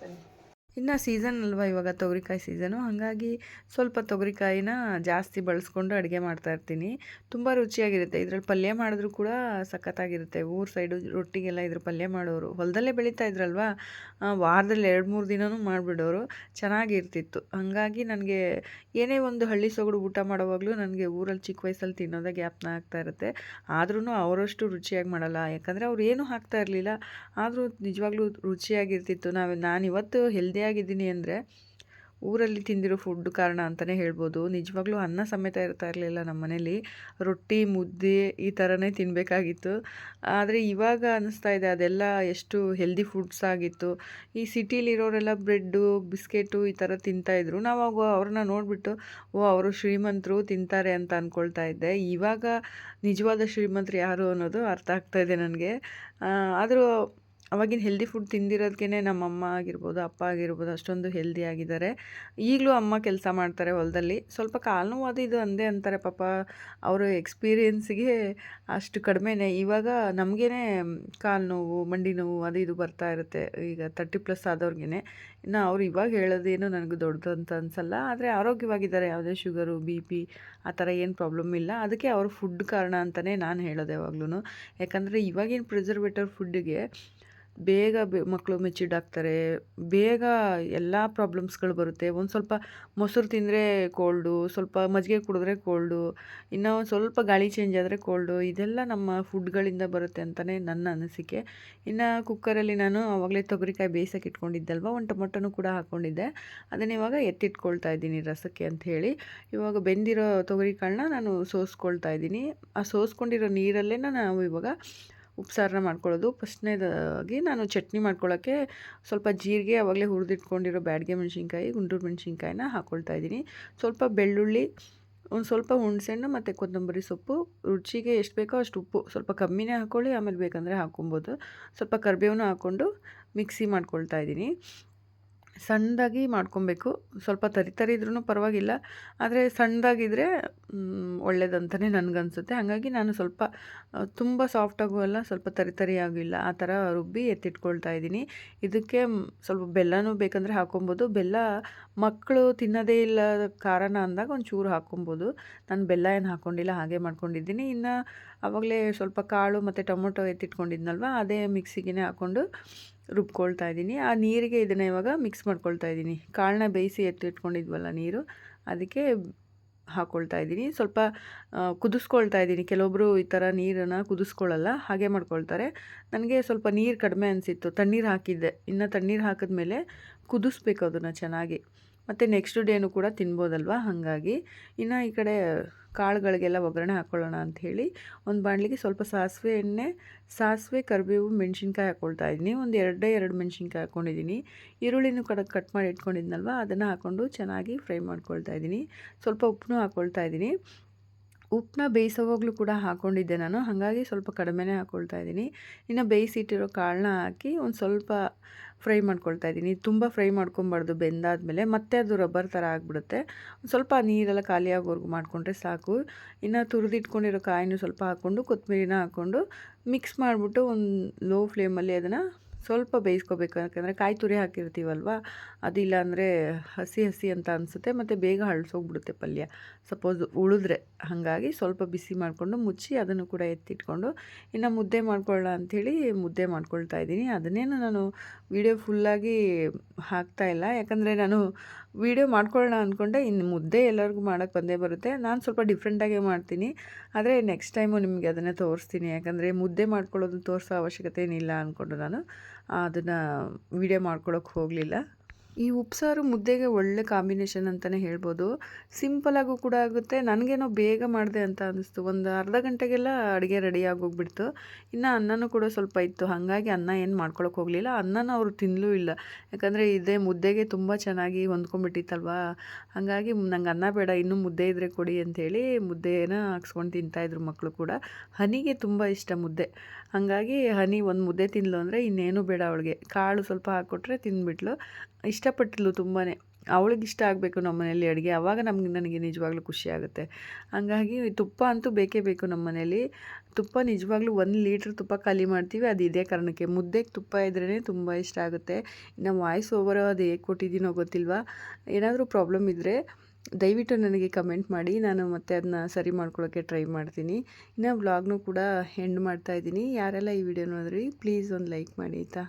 ಬನ್ನಿ. ಇನ್ನು ಸೀಸನ್ ಅಲ್ವಾ ಇವಾಗ ತೊಗರಿಕಾಯಿ ಸೀಸನು ಹಾಗಾಗಿ ಸ್ವಲ್ಪ ತೊಗರಿಕಾಯಿನ ಜಾಸ್ತಿ ಬಳಸ್ಕೊಂಡು ಅಡುಗೆ ಮಾಡ್ತಾಯಿರ್ತೀನಿ ತುಂಬ ರುಚಿಯಾಗಿರುತ್ತೆ. ಇದರಲ್ಲಿ ಪಲ್ಯ ಮಾಡಿದ್ರು ಕೂಡ ಸಖತ್ತಾಗಿರುತ್ತೆ. ಊರ ಸೈಡು ರೊಟ್ಟಿಗೆಲ್ಲ ಇದ್ರ ಪಲ್ಯ ಮಾಡೋರು. ಹೊಲದಲ್ಲೇ ಬೆಳೀತಾ ಇದ್ರಲ್ವಾ? ವಾರದಲ್ಲಿ ಎರಡು ಮೂರು ದಿನವೂ ಮಾಡಿಬಿಡೋರು. ಚೆನ್ನಾಗಿರ್ತಿತ್ತು. ಹಾಗಾಗಿ ನನಗೆ ಏನೇ ಒಂದು ಹಳ್ಳಿ ಸೊಗಡು ಊಟ ಮಾಡೋವಾಗಲೂ ನನಗೆ ಊರಲ್ಲಿ ಚಿಕ್ಕ ವಯಸ್ಸಲ್ಲಿ ತಿನ್ನೋದೇ ಜ್ಞಾಪನ ಆಗ್ತಾ ಇರುತ್ತೆ. ಆದ್ರೂ ಅವರಷ್ಟು ರುಚಿಯಾಗಿ ಮಾಡಲ್ಲ. ಯಾಕಂದರೆ ಅವ್ರು ಏನೂ ಹಾಕ್ತಾ ಇರಲಿಲ್ಲ. ಆದರೂ ನಿಜವಾಗ್ಲೂ ರುಚಿಯಾಗಿರ್ತಿತ್ತು. ನಾವು ನಾನು ಇವತ್ತು ಹೆಲ್ದಿಯಾಗಿದ್ದೀನಿ ಅಂದರೆ ಊರಲ್ಲಿ ತಿಂದಿರೋ ಫುಡ್ ಕಾರಣ ಅಂತಲೇ ಹೇಳ್ಬೋದು. ನಿಜವಾಗ್ಲೂ ಅನ್ನ ಸಮೇತ ಇರ್ತಾ ಇರಲಿಲ್ಲ ನಮ್ಮ ಮನೇಲಿ. ರೊಟ್ಟಿ, ಮುದ್ದೆ ಈ ಥರನೇ ತಿನ್ನಬೇಕಾಗಿತ್ತು ಆದರೆ ಇವಾಗ ಅನ್ನಿಸ್ತಾ ಇದೆ ಅದೆಲ್ಲ ಎಷ್ಟು ಹೆಲ್ದಿ ಫುಡ್ಸ್ ಆಗಿತ್ತು. ಈ ಸಿಟಿಲಿರೋರೆಲ್ಲ ಬ್ರೆಡ್ಡು ಬಿಸ್ಕೆಟು ಈ ಥರ ತಿಂತಾಯಿದ್ರು ನಾವು ಅವಾಗ ಅವ್ರನ್ನ ನೋಡಿಬಿಟ್ಟು, ಓ, ಅವರು ಶ್ರೀಮಂತರು ತಿಂತಾರೆ ಅಂತ ಅಂದ್ಕೊಳ್ತಾ ಇದ್ದೆ. ಇವಾಗ ನಿಜವಾದ ಶ್ರೀಮಂತರು ಯಾರು ಅನ್ನೋದು ಅರ್ಥ ಆಗ್ತಾ ಇದೆ ನನಗೆ. ಆದರೂ ಅವಾಗಿನ ಹೆಲ್ದಿ ಫುಡ್ ತಿಂದಿರೋದಕ್ಕೇ ನಮ್ಮಮ್ಮ ಆಗಿರ್ಬೋದು, ಅಪ್ಪ ಆಗಿರ್ಬೋದು ಅಷ್ಟೊಂದು ಹೆಲ್ದಿ ಆಗಿದ್ದಾರೆ. ಈಗಲೂ ಅಮ್ಮ ಕೆಲಸ ಮಾಡ್ತಾರೆ ಹೊಲದಲ್ಲಿ. ಸ್ವಲ್ಪ ಕಾಲು ಅದು ಇದು ಅಂದೇ ಅಂತಾರೆ ಪಾಪ. ಅವರ ಎಕ್ಸ್ಪೀರಿಯೆನ್ಸ್ಗೆ ಅಷ್ಟು ಕಡಿಮೆನೇ. ಇವಾಗ ನಮಗೇ ಕಾಲು ನೋವು, ಮಂಡಿ ನೋವು ಅದು ಇದು ಬರ್ತಾ ಇರುತ್ತೆ. ಈಗ ತರ್ಟಿ ಪ್ಲಸ್ ಆದವ್ರಿಗೇ ಇನ್ನು ಅವ್ರು ಇವಾಗ ಹೇಳೋದೇನು ನನಗೆ ದೊಡ್ಡದು ಅಂತ ಅನ್ಸಲ್ಲ. ಆದರೆ ಆರೋಗ್ಯವಾಗಿದ್ದಾರೆ. ಯಾವುದೇ ಶುಗರು ಬಿ ಪಿ ಆ ಥರ ಏನು ಪ್ರಾಬ್ಲಮ್ ಇಲ್ಲ. ಅದಕ್ಕೆ ಅವ್ರ ಫುಡ್ ಕಾರಣ ಅಂತಲೇ ನಾನು ಹೇಳೋದು ಯಾವಾಗ್ಲೂ ಯಾಕಂದರೆ ಇವಾಗಿನ ಪ್ರಿಸರ್ವೇಟಿವ್ ಫುಡ್ಡಿಗೆ ಬೇಗ ಮಕ್ಕಳು ಮೆಚ್ಯೂರ್ಡ್ ಆಗ್ತಾರೆ, ಬೇಗ ಎಲ್ಲ ಪ್ರಾಬ್ಲಮ್ಸ್ಗಳು ಬರುತ್ತೆ. ಒಂದು ಸ್ವಲ್ಪ ಮೊಸರು ತಿಂದರೆ ಕೋಲ್ಡು ಸ್ವಲ್ಪ ಮಜ್ಜಿಗೆ ಕುಡಿದ್ರೆ ಕೋಲ್ಡು ಇನ್ನೂ ಒಂದು ಸ್ವಲ್ಪ ಗಾಳಿ ಚೇಂಜ್ ಆದರೆ ಕೋಲ್ಡು ಇದೆಲ್ಲ ನಮ್ಮ ಫುಡ್ಗಳಿಂದ ಬರುತ್ತೆ ಅಂತಲೇ ನನ್ನ ಅನಿಸಿಕೆ. ಇನ್ನು ಕುಕ್ಕರಲ್ಲಿ ನಾನು ಆವಾಗಲೇ ತೊಗರಿಕಾಯಿ ಬೇಯಿಸೋಕೆ ಇಟ್ಕೊಂಡಿದ್ದಲ್ವ, ಒಂದು ಟೊಮೊಟೊನೂ ಕೂಡ ಹಾಕ್ಕೊಂಡಿದ್ದೆ ಅದನ್ನು ಇವಾಗ ಎತ್ತಿಟ್ಕೊಳ್ತಾ ಇದ್ದೀನಿ ರಸಕ್ಕೆ ಅಂತ ಹೇಳಿ. ಇವಾಗ ಬೆಂದಿರೋ ತೊಗರಿಕಾಳನ್ನ ನಾನು ಸೋಸ್ಕೊಳ್ತಾ ಇದ್ದೀನಿ. ಆ ಸೋಸ್ಕೊಂಡಿರೋ ನೀರಲ್ಲೇ ನಾವು ಇವಾಗ ಉಪ್ಸಾರನ್ನ ಮಾಡ್ಕೊಳ್ಳೋದು. ಫಸ್ಟ್ನೇದಾಗಿ ನಾನು ಚಟ್ನಿ ಮಾಡ್ಕೊಳ್ಳೋಕ್ಕೆ ಸ್ವಲ್ಪ ಜೀರಿಗೆ ಆವಾಗಲೇ ಹುರಿದಿಟ್ಕೊಂಡಿರೋ ಬ್ಯಾಡ್ಗೆ ಮೆಣಸಿನ್ಕಾಯಿ, ಗುಂಡೂರು ಮೆಣಸಿನ್ಕಾಯಿನ ಹಾಕ್ಕೊಳ್ತಾ ಇದ್ದೀನಿ. ಸ್ವಲ್ಪ ಬೆಳ್ಳುಳ್ಳಿ, ಒಂದು ಸ್ವಲ್ಪ ಹುಣಸೆಹಣ್ಣು ಮತ್ತು ಕೊತ್ತಂಬರಿ ಸೊಪ್ಪು. ರುಚಿಗೆ ಎಷ್ಟು ಬೇಕೋ ಅಷ್ಟು ಉಪ್ಪು. ಸ್ವಲ್ಪ ಕಮ್ಮಿನೇ ಹಾಕ್ಕೊಳ್ಳಿ ಆಮೇಲೆ ಬೇಕಂದರೆ ಹಾಕ್ಕೊಬೋದು. ಸ್ವಲ್ಪ ಕರ್ಬೇವನ್ನ ಹಾಕ್ಕೊಂಡು ಮಿಕ್ಸಿ ಮಾಡ್ಕೊಳ್ತಾ ಇದ್ದೀನಿ. ಸಣ್ಣದಾಗಿ ಮಾಡ್ಕೊಬೇಕು. ಸ್ವಲ್ಪ ತರಿ ತರಿ ಇದ್ರೂ ಪರವಾಗಿಲ್ಲ. ಆದರೆ ಸಣ್ಣದಾಗಿದ್ದರೆ ಒಳ್ಳೇದಂತಲೇ ನನಗನ್ಸುತ್ತೆ. ಹಾಗಾಗಿ ನಾನು ಸ್ವಲ್ಪ ತುಂಬ ಸಾಫ್ಟಾಗೂ ಅಲ್ಲ, ಸ್ವಲ್ಪ ತರಿ ತರಿಯಾಗೂ ಇಲ್ಲ ಆ ಥರ ರುಬ್ಬಿ ಎತ್ತಿಟ್ಕೊಳ್ತಾ ಇದ್ದೀನಿ. ಇದಕ್ಕೆ ಸ್ವಲ್ಪ ಬೆಲ್ಲನೂ ಬೇಕಂದರೆ ಹಾಕೊಬೋದು. ಬೆಲ್ಲ ಮಕ್ಕಳು ತಿನ್ನೋದೇ ಇಲ್ಲ ಕಾರಣ ಅಂದಾಗ ಒಂದು ಚೂರು ಹಾಕ್ಕೊಬೋದು ನಾನು ಬೆಲ್ಲ ಏನು ಹಾಕ್ಕೊಂಡಿಲ್ಲ ಹಾಗೆ ಮಾಡ್ಕೊಂಡಿದ್ದೀನಿ. ಇನ್ನು ಆವಾಗಲೇ ಸ್ವಲ್ಪ ಕಾಳು ಮತ್ತು ಟೊಮೊಟೊ ಎತ್ತಿಟ್ಕೊಂಡಿದ್ನಲ್ವ, ಅದೇ ಮಿಕ್ಸಿಗೆ ಹಾಕ್ಕೊಂಡು ರುಬ್ಕೊಳ್ತಾ ಇದ್ದೀನಿ. ಆ ನೀರಿಗೆ ಇದನ್ನು ಇವಾಗ ಮಿಕ್ಸ್ ಮಾಡ್ಕೊಳ್ತಾ ಇದ್ದೀನಿ. ಕಾಳನ್ನ ಬೇಯಿಸಿ ಎತ್ತಿಟ್ಕೊಂಡಿದ್ವಲ್ಲ ನೀರು, ಅದಕ್ಕೆ ಹಾಕ್ಕೊಳ್ತಾ ಇದ್ದೀನಿ. ಸ್ವಲ್ಪ ಕುದಿಸ್ಕೊಳ್ತಾ ಇದ್ದೀನಿ. ಕೆಲವೊಬ್ಬರು ಈ ಥರ ನೀರನ್ನು ಕುದಿಸ್ಕೊಳ್ಳಲ್ಲ ಹಾಗೆ ಮಾಡ್ಕೊಳ್ತಾರೆ. ನನಗೆ ಸ್ವಲ್ಪ ನೀರು ಕಡಿಮೆ ಅನಿಸಿತ್ತು. ತಣ್ಣೀರು ಹಾಕಿದ್ದೆ. ಇನ್ನು ತಣ್ಣೀರು ಹಾಕಿದ್ಮೇಲೆ ಕುದಿಸ್ಬೇಕು ಅದನ್ನು ಚೆನ್ನಾಗಿ. ಮತ್ತು ನೆಕ್ಸ್ಟ್ ಡೇನೂ ಕೂಡ ತಿನ್ಬೋದಲ್ವ? ಹಾಗಾಗಿ ಇನ್ನು ಈ ಕಡೆ ಕಾಳುಗಳಿಗೆಲ್ಲ ಒಗ್ಗರಣೆ ಹಾಕ್ಕೊಳ್ಳೋಣ ಅಂಥೇಳಿ ಒಂದು ಬಾಣಲಿಗೆ ಸ್ವಲ್ಪ ಸಾಸಿವೆ ಎಣ್ಣೆ, ಸಾಸಿವೆ, ಕರಿಬೇವು, ಮೆಣಸಿನ್ಕಾಯಿ ಹಾಕ್ಕೊಳ್ತಾ ಇದ್ದೀನಿ. ಒಂದು ಎರಡೇ ಎರಡು ಮೆಣಸಿನ್ಕಾಯಿ ಹಾಕ್ಕೊಂಡಿದ್ದೀನಿ ಈರುಳ್ಳಿನೂ ಕಡ ಕಟ್ ಮಾಡಿ ಇಟ್ಕೊಂಡಿದ್ನಲ್ವ? ಅದನ್ನು ಹಾಕ್ಕೊಂಡು ಚೆನ್ನಾಗಿ ಫ್ರೈ ಮಾಡ್ಕೊಳ್ತಾ ಇದ್ದೀನಿ. ಸ್ವಲ್ಪ ಉಪ್ಪನ್ನೂ ಹಾಕ್ಕೊಳ್ತಾ ಇದ್ದೀನಿ. ಉಪ್ಪನ್ನ ಬೇಯಿಸೋವಾಗಲೂ ಕೂಡ ಹಾಕ್ಕೊಂಡಿದ್ದೆ ನಾನು. ಹಾಗಾಗಿ ಸ್ವಲ್ಪ ಕಡಿಮೆನೇ ಹಾಕ್ಕೊಳ್ತಾ ಇದ್ದೀನಿ. ಇನ್ನು ಬೇಯಿಸಿಟ್ಟಿರೋ ಕಾಳನ್ನ ಹಾಕಿ ಒಂದು ಸ್ವಲ್ಪ ಫ್ರೈ ಮಾಡ್ಕೊಳ್ತಾ ಇದ್ದೀನಿ. ತುಂಬ ಫ್ರೈ ಮಾಡ್ಕೊಬಾರ್ದು, ಬೆಂದಾದಮೇಲೆ. ಮತ್ತೆ ಅದು ರಬ್ಬರ್ ಥರ ಆಗಿಬಿಡುತ್ತೆ. ಸ್ವಲ್ಪ ನೀರೆಲ್ಲ ಖಾಲಿ ಆಗೋವರೆಗೂ ಮಾಡಿಕೊಂಡ್ರೆ ಸಾಕು. ಇನ್ನು ತುರಿದಿಟ್ಕೊಂಡಿರೋ ಕಾಯಿನೂ ಸ್ವಲ್ಪ ಹಾಕ್ಕೊಂಡು ಕೊತ್ತಂಬರಿನ ಹಾಕ್ಕೊಂಡು ಮಿಕ್ಸ್ ಮಾಡಿಬಿಟ್ಟು ಒಂದು ಲೋ ಫ್ಲೇಮಲ್ಲಿ ಅದನ್ನು ಸ್ವಲ್ಪ ಬೇಯಿಸ್ಕೋಬೇಕು. ಯಾಕಂದರೆ ಕಾಯಿ ತುರಿ ಹಾಕಿರ್ತೀವಲ್ವ? ಅದಿಲ್ಲ ಅಂದರೆ ಹಸಿ ಹಸಿ ಅಂತ ಅನಿಸುತ್ತೆ. ಮತ್ತು ಬೇಗ ಹಳಸೋಗ್ಬಿಡುತ್ತೆ ಪಲ್ಯ. ಸಪೋಸ್ ಉಳಿದ್ರೆ ಹಾಗಾಗಿ ಸ್ವಲ್ಪ ಬಿಸಿ ಮಾಡಿಕೊಂಡು ಮುಚ್ಚಿ ಅದನ್ನು ಕೂಡ ಎತ್ತಿಟ್ಕೊಂಡು ಇನ್ನು ಮುದ್ದೆ ಮಾಡ್ಕೊಳ್ಳ ಅಂಥೇಳಿ ಮುದ್ದೆ ಮಾಡ್ಕೊಳ್ತಾ ಇದ್ದೀನಿ. ಅದನ್ನೇನು ನಾನು ವಿಡಿಯೋ ಫುಲ್ಲಾಗಿ ಹಾಕ್ತಾ ಇಲ್ಲ. ಯಾಕಂದರೆ ನಾನು ವಿಡಿಯೋ ಮಾಡ್ಕೊಳ್ಳೋಣ ಅಂದ್ಕೊಂಡೆ ಇನ್ನು ಮುದ್ದೆ ಎಲ್ಲರಿಗೂ ಮಾಡೋಕ್ಕೆ ಬಂದೇ ಬರುತ್ತೆ. ನಾನು ಸ್ವಲ್ಪ ಡಿಫ್ರೆಂಟಾಗೇ ಮಾಡ್ತೀನಿ. ಆದರೆ ನೆಕ್ಸ್ಟ್ ಟೈಮು ನಿಮಗೆ ಅದನ್ನೇ ತೋರಿಸ್ತೀನಿ. ಯಾಕಂದರೆ ಮುದ್ದೆ ಮಾಡ್ಕೊಳ್ಳೋದು ತೋರಿಸೋ ಅವಶ್ಯಕತೆ ಏನಿಲ್ಲ ಅಂದ್ಕೊಂಡು ನಾನು ಅದನ್ನು ವಿಡಿಯೋ ಮಾಡ್ಕೊಳ್ಳೋಕೆ ಹೋಗಲಿಲ್ಲ. ಈ ಉಪ್ಸಾರು ಮುದ್ದೆಗೆ ಒಳ್ಳೆ ಕಾಂಬಿನೇಷನ್ ಅಂತಲೇ ಹೇಳ್ಬೋದು. ಸಿಂಪಲಾಗೂ ಕೂಡ ಆಗುತ್ತೆ. ನನಗೇನೋ ಬೇಗ ಮಾಡಿದೆ ಅಂತ ಅನ್ನಿಸ್ತು ಒಂದು ಅರ್ಧ ಗಂಟೆಗೆಲ್ಲ ಅಡುಗೆ ರೆಡಿ ಆಗೋಗ್ಬಿಡ್ತು. ಇನ್ನು ಅನ್ನನೂ ಕೂಡ ಸ್ವಲ್ಪ ಇತ್ತು. ಹಾಗಾಗಿ ಅನ್ನ ಏನು ಮಾಡ್ಕೊಳಕ್ಕೆ ಹೋಗಲಿಲ್ಲ. ಅನ್ನನ ಅವರು ತಿನ್ನಲೂ ಇಲ್ಲ. ಯಾಕಂದರೆ ಇದೇ ಮುದ್ದೆಗೆ ತುಂಬ ಚೆನ್ನಾಗಿ ಹೊಂದ್ಕೊಂಡ್ಬಿಟ್ಟಿತ್ತಲ್ವಾ? ಹಾಗಾಗಿ ನಂಗೆ ಅನ್ನ ಬೇಡ, ಇನ್ನೂ ಮುದ್ದೆ ಇದ್ದರೆ ಕೊಡಿ ಅಂಥೇಳಿ ಮುದ್ದೆನ ಹಾಕ್ಸ್ಕೊಂಡು ತಿಂತಾಯಿದ್ರು ಮಕ್ಕಳು ಕೂಡ. ಹನಿಗೆ ತುಂಬ ಇಷ್ಟ ಮುದ್ದೆ. ಹಾಗಾಗಿ ಹನಿ ಒಂದು ಮುದ್ದೆ ತಿನ್ಲು ಅಂದರೆ ಇನ್ನೇನು ಬೇಡ ಅವಳಿಗೆ. ಕಾಳು ಸ್ವಲ್ಪ ಹಾಕ್ಕೊಟ್ರೆ ತಿಂದ್ಬಿಟ್ಲು ಇಷ್ಟಪಟ್ಟಿದ್ಲು ತುಂಬಾ ಅವಳಿಗೆ ಇಷ್ಟ ಆಗಬೇಕು ನಮ್ಮ ಮನೆಯಲ್ಲಿ ಅಡುಗೆ. ಆವಾಗ ನಮ್ಗೆ, ನನಗೆ ನಿಜವಾಗ್ಲೂ ಖುಷಿ ಆಗುತ್ತೆ. ಹಾಗಾಗಿ ತುಪ್ಪ ಅಂತೂ ಬೇಕೇ ಬೇಕು ನಮ್ಮ ಮನೇಲಿ ತುಪ್ಪ ನಿಜವಾಗ್ಲೂ ಒಂದು ಲೀಟ್ರ್ ತುಪ್ಪ ಖಾಲಿ ಮಾಡ್ತೀವಿ. ಅದು ಇದೇ ಕಾರಣಕ್ಕೆ. ಮುದ್ದೆಗೆ ತುಪ್ಪ ಇದ್ರೇ ತುಂಬ ಇಷ್ಟ ಆಗುತ್ತೆ. ಇನ್ನು ವಾಯ್ಸ್ ಓವರ್ ಅದು ಹೇಗೆ ಕೊಟ್ಟಿದ್ದೀನೋ ಗೊತ್ತಿಲ್ವಾ? ಏನಾದರೂ ಪ್ರಾಬ್ಲಮ್ ಇದ್ದರೆ ದಯವಿಟ್ಟು ನನಗೆ ಕಮೆಂಟ್ ಮಾಡಿ. ನಾನು ಮತ್ತೆ ಅದನ್ನ ಸರಿ ಮಾಡ್ಕೊಳ್ಳೋಕ್ಕೆ ಟ್ರೈ ಮಾಡ್ತೀನಿ. ಇನ್ನು ವ್ಲಾಗ್ನು ಕೂಡ ಎಂಡ್ ಮಾಡ್ತಾ ಇದ್ದೀನಿ. ಯಾರೆಲ್ಲ ಈ ವಿಡಿಯೋ ನೋಡಿದ್ರಿ, ಪ್ಲೀಸ್ ಒಂದು ಲೈಕ್ ಮಾಡಿ ಆಯಿತಾ?